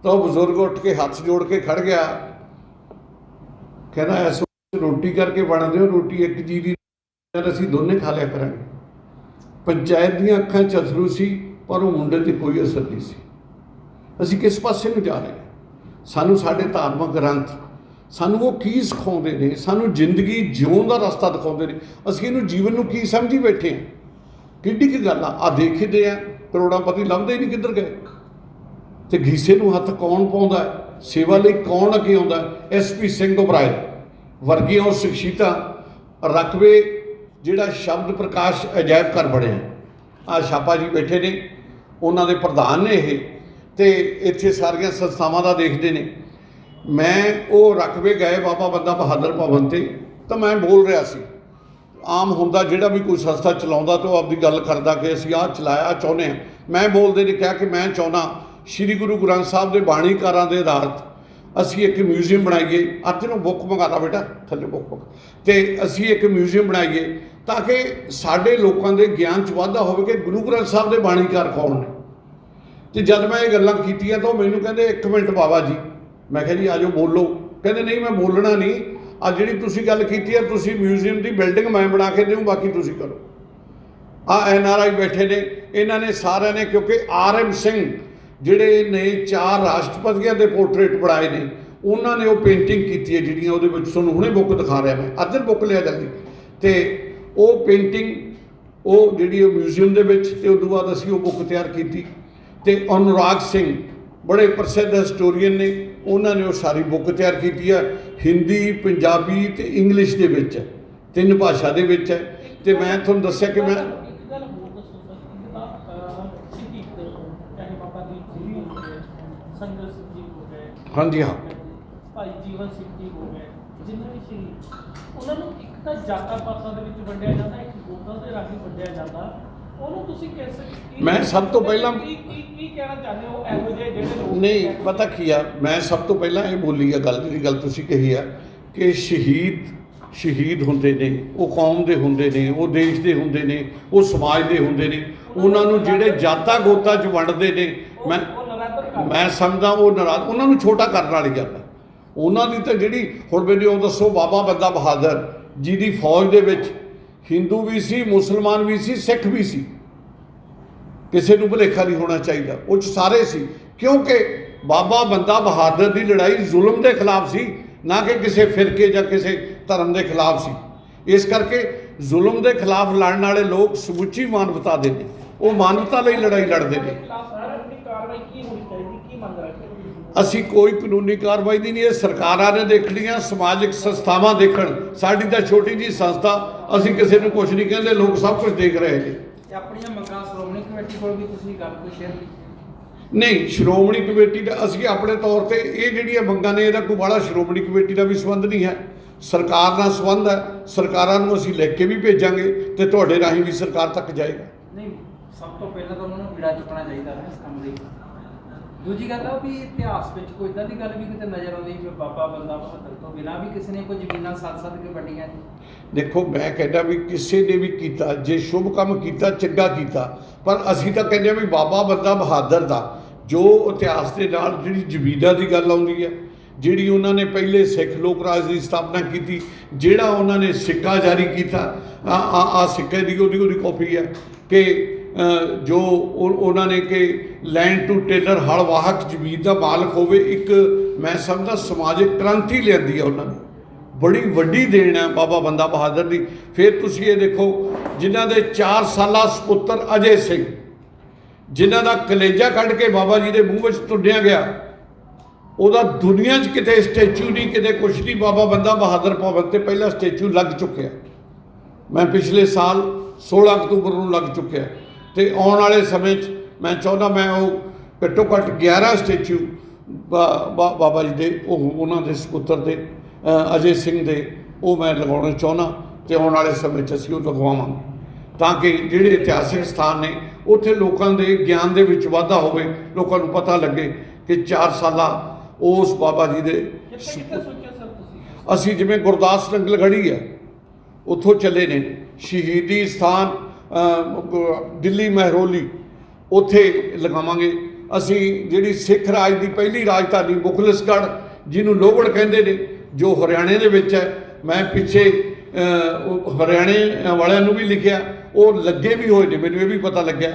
ਤਾਂ ਉਹ ਬਜ਼ੁਰਗ ਉੱਠ ਕੇ ਹੱਥ ਜੋੜ ਕੇ ਖੜ ਗਿਆ। ਕਹਿੰਦਾ ਐਸੋ ਰੋਟੀ ਕਰਕੇ ਵੰਡਦੇ ਹੋ, ਰੋਟੀ ਇੱਕ ਜੀ ਦੀ ਅਸੀਂ ਦੋਨੇ ਖਾ ਲਿਆ ਕਰਾਂਗੇ। ਪੰਚਾਇਤ ਦੀਆਂ ਅੱਖਾਂ 'ਚ ਸੀ। ਪਰ ਉਹ ਮੁੰਡੇ ਤੇ ਕੋਈ ਅਸਰ ਨਹੀਂ ਸੀ। ਅਸੀਂ ਕਿਸ ਪਾਸੇ ਨੂੰ ਜਾ ਰਹੇ ਹਾਂ? ਸਾਨੂੰ ਸਾਡੇ ਧਾਰਮਿਕ ਗ੍ਰੰਥ, ਸਾਨੂੰ ਉਹ ਕੀ ਸਿਖਾਉਂਦੇ ਨੇ, ਸਾਨੂੰ ਜ਼ਿੰਦਗੀ ਜਿਉਣ ਦਾ ਰਸਤਾ ਦਿਖਾਉਂਦੇ ਨੇ। ਅਸੀਂ ਇਹਨੂੰ ਜੀਵਨ ਨੂੰ ਕੀ ਸਮਝੀ ਬੈਠੇ ਹਾਂ? ਕਿੱਡੀ ਕੀ ਗੱਲ ਆ? ਆ ਦੇਖਦੇ ਆ ਕਰੋੜਾਂਪਤੀ ਲੱਭਦੇ ਹੀ ਨਹੀਂ ਕਿੱਧਰ ਗਏ? ਤੇ ਗੀਸੇ ਨੂੰ ਹੱਥ ਕੌਣ ਪਾਉਂਦਾ ਹੈ? ਸੇਵਾ ਲਈ ਕੌਣ ਅੱਗੇ ਆਉਂਦਾ ਐਸਪੀ ਸਿੰਘ ਉਬਰਾਏ, ਵਰਗੀਆਂ ਉਹ ਸ਼ਖਸੀਅਤਾਂ, ਰਕਬੇ ਜਿਹੜਾ ਸ਼ਬਦ ਪ੍ਰਕਾਸ਼ ਅਜਾਇਬ ਘਰ ਬਣਿਆ। ਆ ਛਾਪਾ ਜੀ ਬੈਠੇ ਨੇ। ਉਹਨਾਂ ਦੇ ਪ੍ਰਧਾਨ ਨੇ ਇਹ, ਤੇ ਇੱਥੇ ਸਾਰੀਆਂ ਸੰਸਥਾਵਾਂ ਦਾ ਦੇਖਦੇ ਨੇ। ਮੈਂ ਉਹ ਰਕਬੇ ਗਏ ਬਾਬਾ ਬੰਦਾ ਬਹਾਦਰ ਭਵਨ ਤੇ, ਤਾਂ ਮੈਂ ਬੋਲ ਰਿਹਾ ਸੀ। ਆਮ ਹੁੰਦਾ ਜਿਹੜਾ ਵੀ ਕੋਈ ਸੰਸਥਾ ਚਲਾਉਂਦਾ ਤਾਂ ਉਹ ਆਪਦੀ ਗੱਲ ਕਰਦਾ ਕਿ ਅਸੀਂ ਆਹ ਚਲਾਇਆ, ਚਾਹੁੰਦੇ ਹਾਂ। ਮੈਂ ਬੋਲਦੇ ਨੇ, ਕਿਹਾ ਕਿ ਮੈਂ ਚਾਹੁੰਦਾ ਸ੍ਰੀ ਗੁਰੂ ਗ੍ਰੰਥ ਸਾਹਿਬ ਦੇ ਬਾਣੀਕਾਰਾਂ ਦੇ ਆਧਾਰਿਤ ਅਸੀਂ ਇੱਕ ਮਿਊਜ਼ੀਅਮ ਬਣਾਈਏ। ਅੱਜ ਨੂੰ ਬੁੱਕ ਮੰਗਾਤਾ ਬੇਟਾ, ਥੱਲੇ ਬੁੱਕ ਬੁੱਕ ਤੇ ਅਸੀਂ ਇੱਕ ਮਿਊਜ਼ੀਅਮ ਬਣਾਈਏ ਤਾਂ ਕਿ ਸਾਡੇ ਲੋਕਾਂ ਦੇ ਗਿਆਨ 'ਚ ਵਾਧਾ ਹੋਵੇ ਕਿ ਗੁਰੂ ਗ੍ਰੰਥ ਸਾਹਿਬ ਦੇ ਬਾਣੀਕਾਰ ਕੌਣ ਨੇ। ਤੇ ਜਦ ਮੈਂ ਇਹ ਗੱਲਾਂ ਕੀਤੀਆਂ ਤਾਂ ਉਹ ਮੈਨੂੰ ਕਹਿੰਦੇ, ਇੱਕ ਮਿੰਟ ਬਾਬਾ ਜੀ। ਮੈਂ ਕਿਹਾ ਜੀ, ਆਜੋ ਬੋਲੋ। ਕਹਿੰਦੇ, ਨਹੀਂ, ਮੈਂ ਬੋਲਣਾ ਨਹੀਂ। ਆ ਜਿਹੜੀ ਤੁਸੀਂ ਗੱਲ ਕੀਤੀ ਹੈ, ਤੁਸੀਂ ਮਿਊਜ਼ੀਅਮ ਦੀ ਬਿਲਡਿੰਗ ਮੈਂ ਬਣਾ ਕੇ ਦੇਉਂ ਬਾਕੀ ਤੁਸੀਂ ਕਰੋ। ਆ ਐਨ ਆਰ ਆਈ ਬੈਠੇ ਨੇ। ਇਹਨਾਂ ਨੇ ਸਾਰਿਆਂ ਨੇ, ਕਿਉਂਕਿ ਆਰ ਐਮ ਸਿੰਘ ਜਿਹੜੇ ਨੇ ਚਾਰ ਰਾਸ਼ਟਰਪਤੀਆਂ ਦੇ ਪੋਰਟਰੇਟ ਬਣਾਏ ਨੇ, ਉਹਨਾਂ ਨੇ ਉਹ ਪੇਂਟਿੰਗ ਕੀਤੀ ਹੈ, ਜਿਹੜੀਆਂ ਉਹਦੇ ਵਿੱਚ ਤੁਹਾਨੂੰ ਹੁਣੇ ਬੁੱਕ ਦਿਖਾ ਰਿਹਾ ਮੈਂ। ਅਰਜਨ ਬੁੱਕ ਲਿਆ ਜਲਦੀ। ਤੇ ਉਹ ਪੇਂਟਿੰਗ ਉਹ ਜਿਹੜੀ ਉਹ ਮਿਊਜ਼ੀਅਮ ਦੇ ਵਿੱਚ ਤੇ ਉਸ ਤੋਂ ਬਾਅਦ ਅਸੀਂ ਉਹ ਬੁੱਕ ਤਿਆਰ ਕੀਤੀ। ਤੇ ਅਨੁਰਾਗ ਸਿੰਘ ਬੜੇ ਪ੍ਰਸਿੱਧ ਹਿਸਟੋਰੀਅਨ ਨੇ ਉਹਨਾਂ ਨੇ ਉਹ ਸਾਰੀ ਬੁੱਕ ਤਿਆਰ ਕੀਤੀ ਹੈ। ਹਿੰਦੀ ਪੰਜਾਬੀ ਤੇ ਇੰਗਲਿਸ਼ ਦੇ ਵਿੱਚ ਤਿੰਨ ਭਾਸ਼ਾ ਦੇ ਵਿੱਚ ਹੈ। ਤੇ ਮੈਂ ਤੁਹਾਨੂੰ ਦੱਸਿਆ ਕਿ ਮੈਂ ਹਾਂਜੀ ਹਾਂ। ਭਾਈ ਜੀਵਨ ਸਿੰਘ ਜੀ ਹੋ ਗਏ ਜਿਨ੍ਹਾਂ ਵੀ ਸ਼ਹੀਦ ਉਹਨਾਂ ਨੂੰ ਤਾਂ ਜਾਤਾਂ ਪਾਤਾਂ ਦੇ ਵਿੱਚ ਵੰਡਿਆ ਜਾਂਦਾ ਇੱਕ ਗੋਤਾਂ ਦੇ ਰਾਹੀਂ ਵੰਡਿਆ ਜਾਂਦਾ। ਉਹਨੂੰ ਤੁਸੀਂ ਕਿਸ ਕੀ- ਮੈਂ ਸਭ ਤੋਂ ਪਹਿਲਾਂ- ਕੀ ਕੀ ਕੀ ਕਹਿਣਾ ਚਾਹੁੰਦੇ ਹੋ? ਇਹੋ ਜਿਹੇ ਜਿਹੜੇ ਲੋਕ ਨਹੀਂ ਪਤਾ ਕੀ ਆ? ਮੈਂ ਸਭ ਤੋਂ ਪਹਿਲਾਂ ਇਹ ਬੋਲੀ ਆ ਗੱਲ ਜਿਹੜੀ ਗੱਲ ਤੁਸੀਂ ਕਹੀ ਆ ਕਿ ਸ਼ਹੀਦ ਸ਼ਹੀਦ ਹੁੰਦੇ ਨੇ ਉਹ ਕੌਮ ਦੇ ਹੁੰਦੇ ਨੇ ਉਹ ਦੇਸ਼ ਦੇ ਹੁੰਦੇ ਨੇ ਉਹ ਸਮਾਜ ਦੇ ਹੁੰਦੇ ਨੇ। ਉਹਨਾਂ ਨੂੰ ਜਿਹੜੇ ਜਾਤਾਂ ਗੋਤਾਂ 'ਚ ਵੰਡਦੇ ਨੇ ਉਹ- ਮੈਂ ਉਹ ਮੈਂ ਸਮਝਦਾ ਉਹ ਨਾਰਾਜ਼ ਉਹਨਾਂ ਨੂੰ ਛੋਟਾ ਕਰਨ ਵਾਲੀ ਗੱਲ ਹੈ ਉਹਨਾਂ ਦੀ ਤਾਂ ਜਿਹੜੀ ਹੁਣ ਮੈਨੂੰ ਉਹ ਦੱਸੋ ਬਾਬਾ ਬੰਦਾ ਬਹਾਦਰ ਜਿਹਦੀ ਫੌਜ ਦੇ ਵਿੱਚ ਹਿੰਦੂ ਵੀ ਸੀ, ਮੁਸਲਮਾਨ ਵੀ ਸੀ, ਸਿੱਖ ਵੀ ਸੀ। ਕਿਸੇ ਨੂੰ ਭੁਲੇਖਾ ਨਹੀਂ ਹੋਣਾ ਚਾਹੀਦਾ। ਉਹ 'ਚ ਸਾਰੇ ਸੀ। ਕਿਉਂਕਿ ਬਾਬਾ ਬੰਦਾ ਬਹਾਦਰ ਦੀ ਲੜਾਈ ਜ਼ੁਲਮ ਦੇ ਖਿਲਾਫ ਸੀ, ਨਾ ਕਿ ਕਿਸੇ ਫਿਰਕੇ ਜਾਂ ਕਿਸੇ ਧਰਮ ਦੇ ਖਿਲਾਫ ਸੀ। ਇਸ ਕਰਕੇ ਜ਼ੁਲਮ ਦੇ ਖਿਲਾਫ ਲੜਨ ਵਾਲੇ ਲੋਕ ਸਮੁੱਚੀ ਮਾਨਵਤਾ ਦੇ ਨੇ। ਉਹ ਮਾਨਵਤਾ ਲਈ ਲੜਾਈ ਲੜਦੇ ਨੇ। ਅਸੀਂ ਕੋਈ ਕਾਨੂੰਨੀ ਕਾਰਵਾਈ ਦੀ ਨਹੀਂ ਇਹ ਸਰਕਾਰਾਂ ਨੇ ਦੇਖਣੀਆਂ ਸਮਾਜਿਕ ਸੰਸਥਾਵਾਂ ਦੇਖਣ। ਸਾਡੀ ਤਾਂ ਛੋਟੀ ਜੀ ਸੰਸਥਾ ਅਸੀਂ ਕਿਸੇ ਨੂੰ ਕੁਝ ਨਹੀਂ ਕਹਿੰਦੇ ਲੋਕ ਸਭ ਕੁਝ ਦੇਖ ਰਹੇ ਨੇ। ਆਪਣੀਆਂ ਮੰਗਾਂ ਸ਼੍ਰੋਮਣੀ ਕਮੇਟੀ ਕੋਲ ਵੀ ਤੁਸੀਂ ਗੱਲ ਕੋਈ ਸ਼ੇਅਰ ਕੀਤੀ? ਨਹੀਂ ਸ਼੍ਰੋਮਣੀ ਕਮੇਟੀ ਦਾ ਅਸੀਂ ਆਪਣੇ ਤੌਰ ਤੇ ਇਹ ਜਿਹੜੀਆਂ ਮੰਗਾਂ ਨੇ ਇਹਦਾ ਕੋਈ ਬੜਾ ਸ਼੍ਰੋਮਣੀ ਕਮੇਟੀ ਦਾ ਵੀ ਸੰਬੰਧ ਨਹੀਂ ਹੈ। ਸਰਕਾਰ ਨਾਲ ਸੰਬੰਧ ਹੈ ਸਰਕਾਰਾਂ ਨੂੰ ਅਸੀਂ ਲਿਖ ਕੇ ਵੀ ਭੇਜਾਂਗੇ ਤੇ ਤੁਹਾਡੇ ਰਾਹੀਂ ਵੀ ਸਰਕਾਰ ਤੱਕ ਜਾਏਗਾ। ਨਹੀਂ ਸਭ ਤੋਂ ਪਹਿਲਾਂ ਤਾਂ ਉਹਨਾਂ ਨੂੰ ਵਿੜਾ ਚੁੱਕਣਾ ਚਾਹੀਦਾ ਹੈ ਇਸ ਕੰਮ ਲਈ ਦੂਜੀ ਗੱਲ ਆ ਵੀ ਇਤਿਹਾਸ ਵਿੱਚ ਕੋਈ ਇਦਾਂ ਦੀ ਗੱਲ ਵੀ ਕਿਤੇ ਨਜ਼ਰ ਆਉਂਦੀ ਵੀ ਬਾਬਾ ਬੰਦਾ ਬਹਾਦਰ ਤੋਂ ਬਿਨਾਂ ਵੀ ਕਿਸੇ ਨੇ ਕੋਈ ਜ਼ਮੀਨਾਂ ਸੱਦ ਸੱਦ ਕੇ ਵੰਡੀਆਂ ਦੇਖੋ, ਮੈਂ ਕਹਿੰਦਾ ਵੀ ਕਿਸੇ ਨੇ ਵੀ ਕੀਤਾ, ਜੇ ਸ਼ੁਭ ਕੰਮ ਕੀਤਾ, ਚੰਗਾ ਕੀਤਾ, ਪਰ ਅਸੀਂ ਤਾਂ ਕਹਿੰਦੇ ਹਾਂ ਵੀ ਬਾਬਾ ਬੰਦਾ ਬਹਾਦਰ ਦਾ, ਜੋ ਇਤਿਹਾਸ ਦੇ ਨਾਲ ਜਿਹੜੀ ਜ਼ਮੀਨਾਂ ਦੀ ਗੱਲ ਆਉਂਦੀ ਹੈ ਜਿਹੜੀ ਉਹਨਾਂ ਨੇ ਪਹਿਲੇ ਸਿੱਖ ਲੋਕ ਰਾਜ ਦੀ ਸਥਾਪਨਾ ਕੀਤੀ, ਜਿਹੜਾ ਉਹਨਾਂ ਨੇ ਸਿੱਕਾ ਜਾਰੀ ਕੀਤਾ, ਆ ਆ ਸਿੱਕੇ ਦੀ ਉਹਦੀ ਉਹਦੀ ਕਾਪੀ ਹੈ ਕਿ ਜੋ ਉਹ- ਉਹਨਾਂ ਨੇ ਕਿ ਲੈਂਡ ਟੂ ਟੇਲਰ ਹਲ ਵਾਹਕ ਜ਼ਮੀਨ ਦਾ ਮਾਲਕ ਹੋਵੇ, ਇੱਕ ਮੈਂ ਸਮਝਦਾ ਸਮਾਜਿਕ ਕ੍ਰਾਂਤੀ ਲਿਆਂਦੀ ਹੈ ਉਹਨਾਂ ਨੇ। ਬੜੀ ਵੱਡੀ ਦੇਣ ਹੈ ਬਾਬਾ ਬੰਦਾ ਬਹਾਦਰ ਦੀ। ਫਿਰ ਤੁਸੀਂ ਇਹ ਦੇਖੋ, ਜਿਨ੍ਹਾਂ ਦੇ 4 ਸਾਲਾ ਸੁਪੁੱਤਰ ਅਜੇ ਸਿੰਘ, ਜਿਨ੍ਹਾਂ ਦਾ ਕਲੇਜਾ ਕੱਢ ਕੇ ਬਾਬਾ ਜੀ ਦੇ ਮੂੰਹ ਵਿੱਚ ਤੁੰਡਿਆ ਗਿਆ, ਉਹਦਾ ਦੁਨੀਆ 'ਚ ਕਿਤੇ ਸਟੈਚੂ ਨਹੀਂ, ਕਿਤੇ ਕੁਛ ਨਹੀਂ, ਬਾਬਾ ਬੰਦਾ ਬਹਾਦਰ ਭਵਨ ਤੇ ਪਹਿਲਾ ਸਟੈਚੂ ਲੱਗ ਚੁੱਕਿਆ। ਮੈਂ ਪਿਛਲੇ ਸਾਲ 16 ਅਕਤੂਬਰ ਨੂੰ ਲੱਗ ਚੁੱਕਿਆ। ਤੇ ਆਉਣ ਵਾਲੇ ਸਮੇਂ 'ਚ ਮੈਂ ਚਾਹੁੰਦਾ ਮੈਂ ਉਹ ਘੱਟੋ ਘੱਟ 11 ਸਟੈਚੂ ਬਾਬਾ ਜੀ ਦੇ ਉਹ ਉਹਨਾਂ ਦੇ ਸੁਪੁੱਤਰ ਦੇ ਅਜੇ ਸਿੰਘ ਦੇ ਉਹ ਮੈਂ ਲਗਾਉਣਾ ਚਾਹੁੰਦਾ ਤੇ ਆਉਣ ਵਾਲੇ ਸਮੇਂ 'ਚ ਅਸੀਂ ਉਹ ਲਗਵਾਵਾਂਗੇ। ਤਾਂ ਕਿ ਜਿਹੜੇ ਇਤਿਹਾਸਿਕ ਸਥਾਨ ਨੇ ਉੱਥੇ ਲੋਕਾਂ ਦੇ ਗਿਆਨ ਦੇ ਵਿੱਚ ਵਾਧਾ ਹੋਵੇ ਲੋਕਾਂ ਨੂੰ ਪਤਾ ਲੱਗੇ ਕਿ 4 ਸਾਲਾ ਉਸ ਬਾਬਾ ਜੀ ਦੇ ਅਸੀਂ ਜਿਵੇਂ ਗੁਰਦਾਸ ਨੰਗਲਗੜੀ ਹੈ ਉੱਥੋਂ ਚੱਲੇ ਨੇ ਸ਼ਹੀਦੀ ਸਥਾਨ ਦਿੱਲੀ ਮਹਿਰੋਲੀ, ਉੱਥੇ ਲਗਾਵਾਂਗੇ। ਅਸੀਂ ਜਿਹੜੀ ਸਿੱਖ ਰਾਜ ਦੀ ਪਹਿਲੀ ਰਾਜਧਾਨੀ ਮੁਖਲਿਸਗੜ੍ਹ, ਜਿਹਨੂੰ ਲੋਹੜ ਕਹਿੰਦੇ ਨੇ, ਜੋ ਹਰਿਆਣੇ ਦੇ ਵਿੱਚ ਹੈ, ਮੈਂ ਪਿੱਛੇ ਹਰਿਆਣੇ ਵਾਲਿਆਂ ਨੂੰ ਵੀ ਲਿਖਿਆ, ਉਹ ਲੱਗੇ ਵੀ ਹੋਏ ਨੇ, ਮੈਨੂੰ ਇਹ ਵੀ ਪਤਾ ਲੱਗਿਆ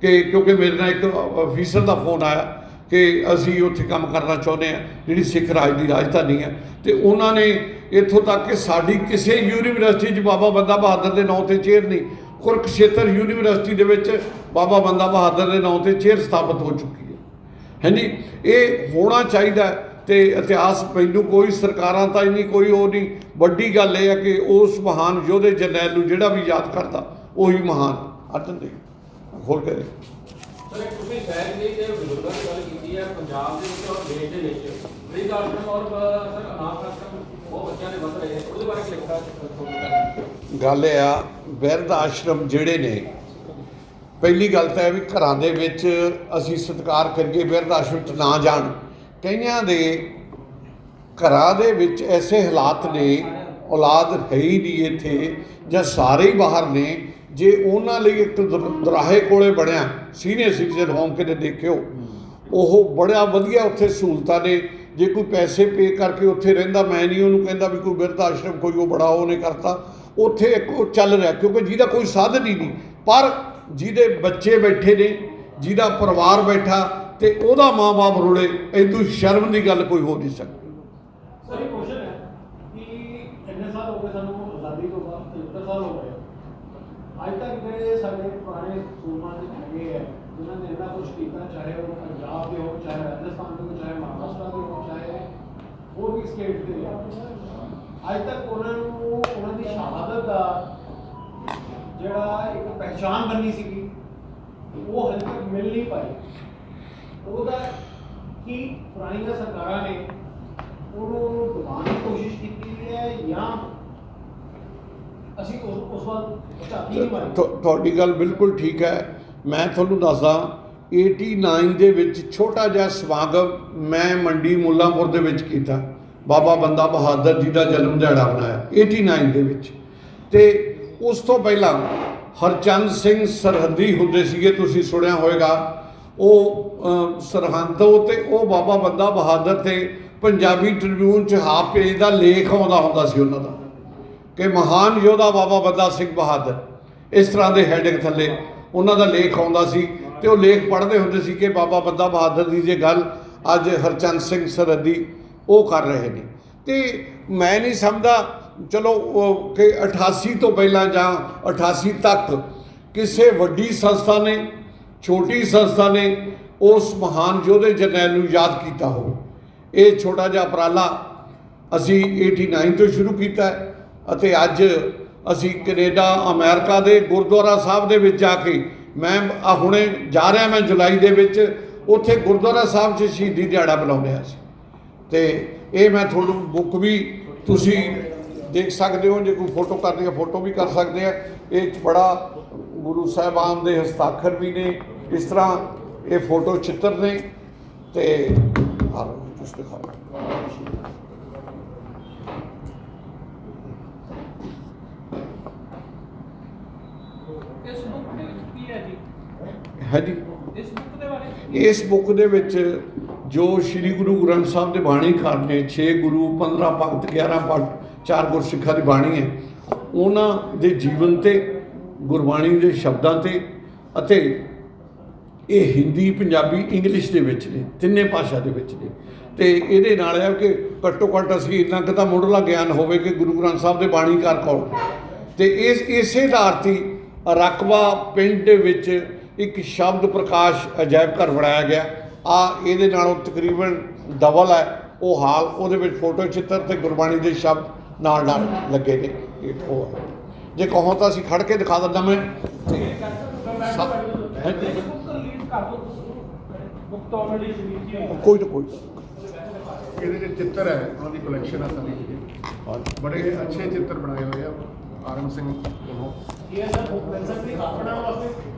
ਕਿ ਕਿਉਂਕਿ ਮੇਰੇ ਨਾਲ ਇੱਕ ਅਫੀਸਰ ਦਾ ਫੋਨ ਆਇਆ ਕਿ ਅਸੀਂ ਉੱਥੇ ਕੰਮ ਕਰਨਾ ਚਾਹੁੰਦੇ ਹਾਂ, ਜਿਹੜੀ ਸਿੱਖ ਰਾਜ ਦੀ ਰਾਜਧਾਨੀ ਹੈ। ਤੇ ਉਹਨਾਂ ਨੇ ਇੱਥੋਂ ਤੱਕ ਕਿ ਸਾਡੀ ਕਿਸੇ ਯੂਨੀਵਰਸਿਟੀ 'ਚ ਬਾਬਾ ਬੰਦਾ ਬਹਾਦਰ ਦੇ ਨਾਂ ਤੇ ਚੇਅਰ ਨਹੀਂ ਕੁਰਕਸ਼ੇਤਰ ਯੂਨੀਵਰਸਿਟੀ ਦੇ ਵਿੱਚ ਬਾਬਾ ਬੰਦਾ ਬਹਾਦਰ ਦੇ ਨਾਂ ਤੇ ਚੇਅਰ ਸਥਾਪਿਤ ਹੋ ਚੁੱਕੀ ਹੈ। ਹਾਂਜੀ, ਇਹ ਹੋਣਾ ਚਾਹੀਦਾ ਹੈ ਤੇ ਇਤਿਹਾਸ ਮੈਨੂੰ ਕੋਈ ਸਰਕਾਰਾਂ ਤਾਂ ਨਹੀਂ, ਕੋਈ ਉਹ ਨਹੀਂ। ਵੱਡੀ ਗੱਲ ਇਹ ਹੈ ਕਿ ਉਸ ਮਹਾਨ ਯੋਧੇ ਜਰਨੈਲ ਨੂੰ ਜਿਹੜਾ ਵੀ ਯਾਦ ਕਰਦਾ, ਉਹੀ ਮਹਾਨ ਅਰਜਨ ਦੇ ਹੋਰ ਕਰੇ ਸਰ ਤੁਸੀਂ ਸ਼ਾਇਦ ਜੀ ਤੇ ਬਜ਼ੁਰਗਾਂ ਦੀ ਗੱਲ ਕੀਤੀ ਹੈ, ਪੰਜਾਬ ਦੇ ਵਿੱਚ ਔਰ ਦੇਸ਼ ਦੇ ਵਿੱਚ। ਬ੍ਰਿਧ ਆਸ਼ਰਮ ਔਰ ਸਰ, ਅਨਾਥ ਆਸ਼ਰਮ ਗੱਲ ਇਹ ਆ ਬਿਰਧ ਆਸ਼ਰਮ ਜਿਹੜੇ ਨੇ, ਪਹਿਲੀ ਗੱਲ ਤਾਂ ਇਹ ਵੀ ਘਰਾਂ ਦੇ ਵਿੱਚ ਅਸੀਂ ਸਤਿਕਾਰ ਕਰੀਏ ਬਿਰਧ ਆਸ਼ਰਮ 'ਚ ਨਾ ਜਾਣ। ਕਈਆਂ ਦੇ ਘਰਾਂ ਦੇ ਵਿੱਚ ਐਸੇ ਹਾਲਾਤ ਨੇ, ਔਲਾਦ ਹੈ ਹੀ ਨਹੀਂ ਇੱਥੇ, ਜਾਂ ਸਾਰੇ ਹੀ ਬਾਹਰ ਨੇ, ਜੇ ਉਹਨਾਂ ਲਈ ਇੱਕ ਦਰ- ਦਰਾਹੇ ਕੋਲੇ ਬਣਿਆ, ਸੀਨੀਅਰ ਸਿਟੀਜ਼ਨ ਹੋਮ ਕਿਤੇ ਦੇਖਿਓ, ਉਹ ਬੜਾ ਵਧੀਆ ਉੱਥੇ ਸਹੂਲਤਾਂ ਨੇ। ਜੇ ਕੋਈ ਪੈਸੇ ਪੇ ਕਰਕੇ ਉੱਥੇ ਰਹਿੰਦਾ, ਮੈਂ ਨਹੀਂ ਉਹਨੂੰ ਕਹਿੰਦਾ ਵੀ ਕੋਈ ਬਿਰਧ ਆਸ਼ਰਮ ਕੋਈ ਉਹ ਬੜਾ ਉਹਨੇ ਕਰਤਾ। ਉੱਥੇ ਇੱਕ ਉਹ ਚੱਲ ਰਿਹਾ, ਕਿਉਂਕਿ ਜਿਹਦਾ ਕੋਈ ਸਾਧਨ ਹੀ ਨਹੀਂ। ਪਰ ਜਿਹਦੇ ਬੱਚੇ ਬੈਠੇ ਨੇ, ਜਿਹਦਾ ਪਰਿਵਾਰ ਬੈਠਾ ਤੇ ਉਹਦਾ ਮਾਂ-ਬਾਪ ਰੋਲੇ ਐਦੂ ਸ਼ਰਮ ਦੀ ਗੱਲ ਕੋਈ ਹੋ ਨਹੀਂ ਸਕਦੀ। ਸਰ ਇਹ ਕੁਐਸਚਨ ਹੈ ਕਿ ਇੰਨੇ ਸਾਲ ਹੋ ਗਏ ਸਾਨੂੰ ਆਜ਼ਾਦੀ ਤੋਂ ਬਾਅਦ 73 ਸਾਲ ਹੋ ਗਏ। ਅੱਜ ਤੱਕ ਜਿਹੜੇ ਸਾਡੇ ਪੁਰਾਣੇ ਸੂਰਮਾ ਦੇ ਹੈਗੇ ਹੈ ਜਿਨ੍ਹਾਂ ਨੇ ਇੰਨਾ ਕੁਝ ਕੀਤਾ, ਚਾਹੇ ਉਹ ਪੰਜਾਬ ਦੇ ਹੋ ਚਾਹੇ ਰਾਜਸਥਾਨ ਦੇ ਹੋ ਚਾਹੇ ਮਹਾਰਾਸ਼ਟਰ ਦੇ ਹੋ ਚਾਹੇ ਵੀ ਸਟੇਟ ਦੇ ਹੋ। ਅੱਜ ਤੱਕ ਉਹਨਾਂ ਨੂੰ, ਉਹਨਾਂ ਦੀ ਸ਼ਹਾਦਤ ਦਾ ਜਿਹੜਾ ਇੱਕ ਪਹਿਚਾਨ ਬਣਨੀ ਸੀਗੀ, ਉਹ ਹਜੇ ਤੱਕ ਮਿਲ ਨਹੀਂ ਪਾਈ। ਉਹਦਾ ਕੀ ਪੁਰਾਣੀਆਂ ਸਰਕਾਰਾਂ ਨੇ ਉਹਨੂੰ ਦਬਾਉਣ ਦੀ ਕੋਸ਼ਿਸ਼ ਕੀਤੀ ਹੈ ਜਾਂ ਅਸੀਂ ਉਸ ਉਸ ਵੱਲ ਝਾਤੀ ਨਹੀਂ ਮਾਰੀ? ਤੁਹਾਡੀ ਗੱਲ ਬਿਲਕੁਲ ਠੀਕ ਹੈ। ਮੈਂ ਤੁਹਾਨੂੰ ਦੱਸਦਾ 89 ਦੇ ਵਿੱਚ ਛੋਟਾ ਜਿਹਾ ਸਮਾਗਮ ਮੈਂ ਮੰਡੀ ਮੁੱਲਾਂਪੁਰ ਦੇ ਵਿੱਚ ਕੀਤਾ। ਬਾਬਾ ਬੰਦਾ ਬਹਾਦਰ ਜੀ ਦਾ ਜਨਮ ਦਿਹਾੜਾ ਮਨਾਇਆ 89 ਦੇ ਵਿੱਚ। ਤੇ ਉਸ ਤੋਂ ਪਹਿਲਾਂ ਹਰਚੰਦ ਸਿੰਘ ਸਰਹੱਦੀ ਹੁੰਦੇ ਸੀਗੇ ਤੁਸੀਂ ਸੁਣਿਆ ਹੋਵੇਗਾ। ਉਹ ਅ, ਸਰਹੰਦ ਤੋਂ ਤੇ ਉਹ ਬਾਬਾ ਬੰਦਾ ਬਹਾਦਰ ਤੇ ਪੰਜਾਬੀ ਟ੍ਰਿਬਿਊਨ ਚ ਹਾਫ ਪੇਜ ਦਾ ਲੇਖ ਆਉਂਦਾ ਹੁੰਦਾ ਸੀ ਉਹਨਾਂ ਦਾ ਕਿ ਮਹਾਨ ਯੋਧਾ ਬਾਬਾ ਬੰਦਾ ਸਿੰਘ ਬਹਾਦਰ। ਇਸ ਤਰ੍ਹਾਂ ਦੇ ਹੈਡਿੰਗ ਥੱਲੇ ਉਹਨਾਂ ਦਾ ਲੇਖ ਆਉਂਦਾ ਸੀ। ਤੇ ਉਹ ਲੇਖ ਪੜ੍ਹਦੇ ਹੁੰਦੇ ਸੀ ਕਿ ਬਾਬਾ ਬੰਦਾ ਬਹਾਦਰ ਦੀ ਜੇ ਗੱਲ ਅੱਜ ਹਰਚੰਦ ਸਿੰਘ ਸਰਹੱਦੀ ਉਹ ਕਰ ਰਹੇ ਨੇ। ਤੇ ਮੈਂ ਨਹੀਂ ਸਮਝਦਾ, ਚਲੋ ਕਿ 88 ਤੋਂ ਪਹਿਲਾਂ ਜਾਂ 88 ਤੱਕ ਕਿਸੇ ਵੱਡੀ ਸੰਸਥਾ ਨੇ, ਛੋਟੀ ਸੰਸਥਾ ਨੇ ਉਸ ਮਹਾਨ ਯੋਧੇ ਜਰਨੈਲ ਨੂੰ ਯਾਦ ਕੀਤਾ ਹੋਵੇ। ਇਹ ਛੋਟਾ ਜਿਹਾ ਉਪਰਾਲਾ ਅਸੀਂ 89 ਤੋਂ ਸ਼ੁਰੂ ਕੀਤਾ ਅਤੇ ਅੱਜ ਅਸੀਂ ਕੈਨੇਡਾ, ਅਮਰੀਕਾ ਦੇ ਗੁਰਦੁਆਰਾ ਸਾਹਿਬ ਦੇ ਵਿੱਚ ਜਾ ਕੇ ਮੈਂ ਆ ਹੁਣੇ ਜਾ ਰਿਹਾ ਮੈਂ ਜੁਲਾਈ ਦੇ ਵਿੱਚ, ਉੱਥੇ ਗੁਰਦੁਆਰਾ ਸਾਹਿਬ 'ਚ ਸ਼ਹੀਦੀ ਦਿਹਾੜਾ ਬੁਲਾਉਂਦੇ ਹਾਂ ਅਸੀਂ। ਤੇ ਇਹ ਮੈਂ ਤੁਹਾਨੂੰ ਬੁੱਕ ਵੀ ਤੁਸੀਂ ਦੇਖ ਸਕਦੇ ਹੋ, ਜੇ ਕੋਈ ਫੋਟੋ ਕਰਨੀ ਹੈ ਫੋਟੋ ਵੀ ਕਰ ਸਕਦੇ ਆ। ਇਹ ਬੜਾ ਗੁਰੂ ਸਾਹਿਬਾਨ ਦੇ ਹਸਤਾਖਰ ਵੀ ਨੇ। ਇਸ ਤਰ੍ਹਾਂ ਇਹ ਫੋਟੋ ਚਿੱਤਰ ਨੇ। ਤੇ ਆ ਤੁਸੀਂ ਦਿਖਾਓ। ਇਸ ਹੈ ਜੀ ਇਸ ਬੁੱਕ ਦੇ ਬਾਰੇ ਇਸ ਬੁੱਕ ਦੇ ਵਿੱਚ ਜੋ ਸ੍ਰੀ ਗੁਰੂ ਗ੍ਰੰਥ ਸਾਹਿਬ ਦੇ ਬਾਣੀ ਘਰ ਨੇ 6 ਗੁਰੂ 15 ਭਗਤ 11 ਭਗਤ ਚਾਰ ਗੁਰਸਿੱਖਾਂ ਦੀ ਬਾਣੀ ਹੈ ਉਹਨਾਂ ਦੇ ਜੀਵਨ ਤੇ ਗੁਰਬਾਣੀ ਦੇ ਸ਼ਬਦਾਂ ਤੇ ਅਤੇ ਇਹ ਹਿੰਦੀ ਪੰਜਾਬੀ ਇੰਗਲਿਸ਼ ਦੇ ਵਿੱਚ ਨੇ ਤਿੰਨੇ ਭਾਸ਼ਾ ਦੇ ਵਿੱਚ ਨੇ। ਤੇ ਇਹਦੇ ਨਾਲ ਇਹ ਕਿ ਘੱਟੋ ਘੱਟ ਅਸੀਂ ਇੰਨਾ ਕੁ ਤਾਂ ਮੁੱਢਲਾ ਗਿਆਨ ਹੋਵੇ ਕਿ ਗੁਰੂ ਗ੍ਰੰਥ ਸਾਹਿਬ ਦੇ ਬਾਣੀਕਾਰ ਕੌਣ ਤੇ ਇਸ ਇਸੇ ਆਧਾਰ ਤੇ ਰਕਬਾ ਪਿੰਡ ਦੇ ਵਿੱਚ ਇੱਕ ਸ਼ਬਦ ਪ੍ਰਕਾਸ਼ ਅਜਾਇਬ ਘਰ ਬਣਾਇਆ ਗਿਆ। ਆ ਇਹਦੇ ਨਾਲੋਂ ਤਕਰੀਬਨ ਡਬਲ ਹੈ। ਉਹ ਹਾਲ ਉਹਦੇ ਵਿੱਚ ਫੋਟੋ ਚਿੱਤਰ ਤੇ ਗੁਰਬਾਣੀ ਦੇ ਸ਼ਬਦ ਨਾਲ ਨਾਲ ਲੱਗੇ ਨੇ। ਇਹ ਉਹ ਹੈ। ਜੇ ਕਹੋ ਤਾਂ ਅਸੀਂ ਖੜ ਕੇ ਦਿਖਾ ਦਿੰਦਾ ਮੈਂ। ਕੋਈ ਨਾ ਕੋਈ। ਇਹਦੇ ਜਿਹੜੇ ਚਿੱਤਰ ਹੈ ਉਹਨਾਂ ਦੀ ਕਲੈਕਸ਼ਨ ਹੈ ਸਾਰੀ ਬੜੇ ਅੱਛੇ ਚਿੱਤਰ ਬਣਾਏ ਹੋਏ ਆ ਆਰਮ ਸਿੰਘ ਕੋਲੋਂ ਇਹ ਸਰ ਬੁੱਕ ਲੈ ਸਕਦੇ ਆਪਣਾ ਵਾਸਤੇ।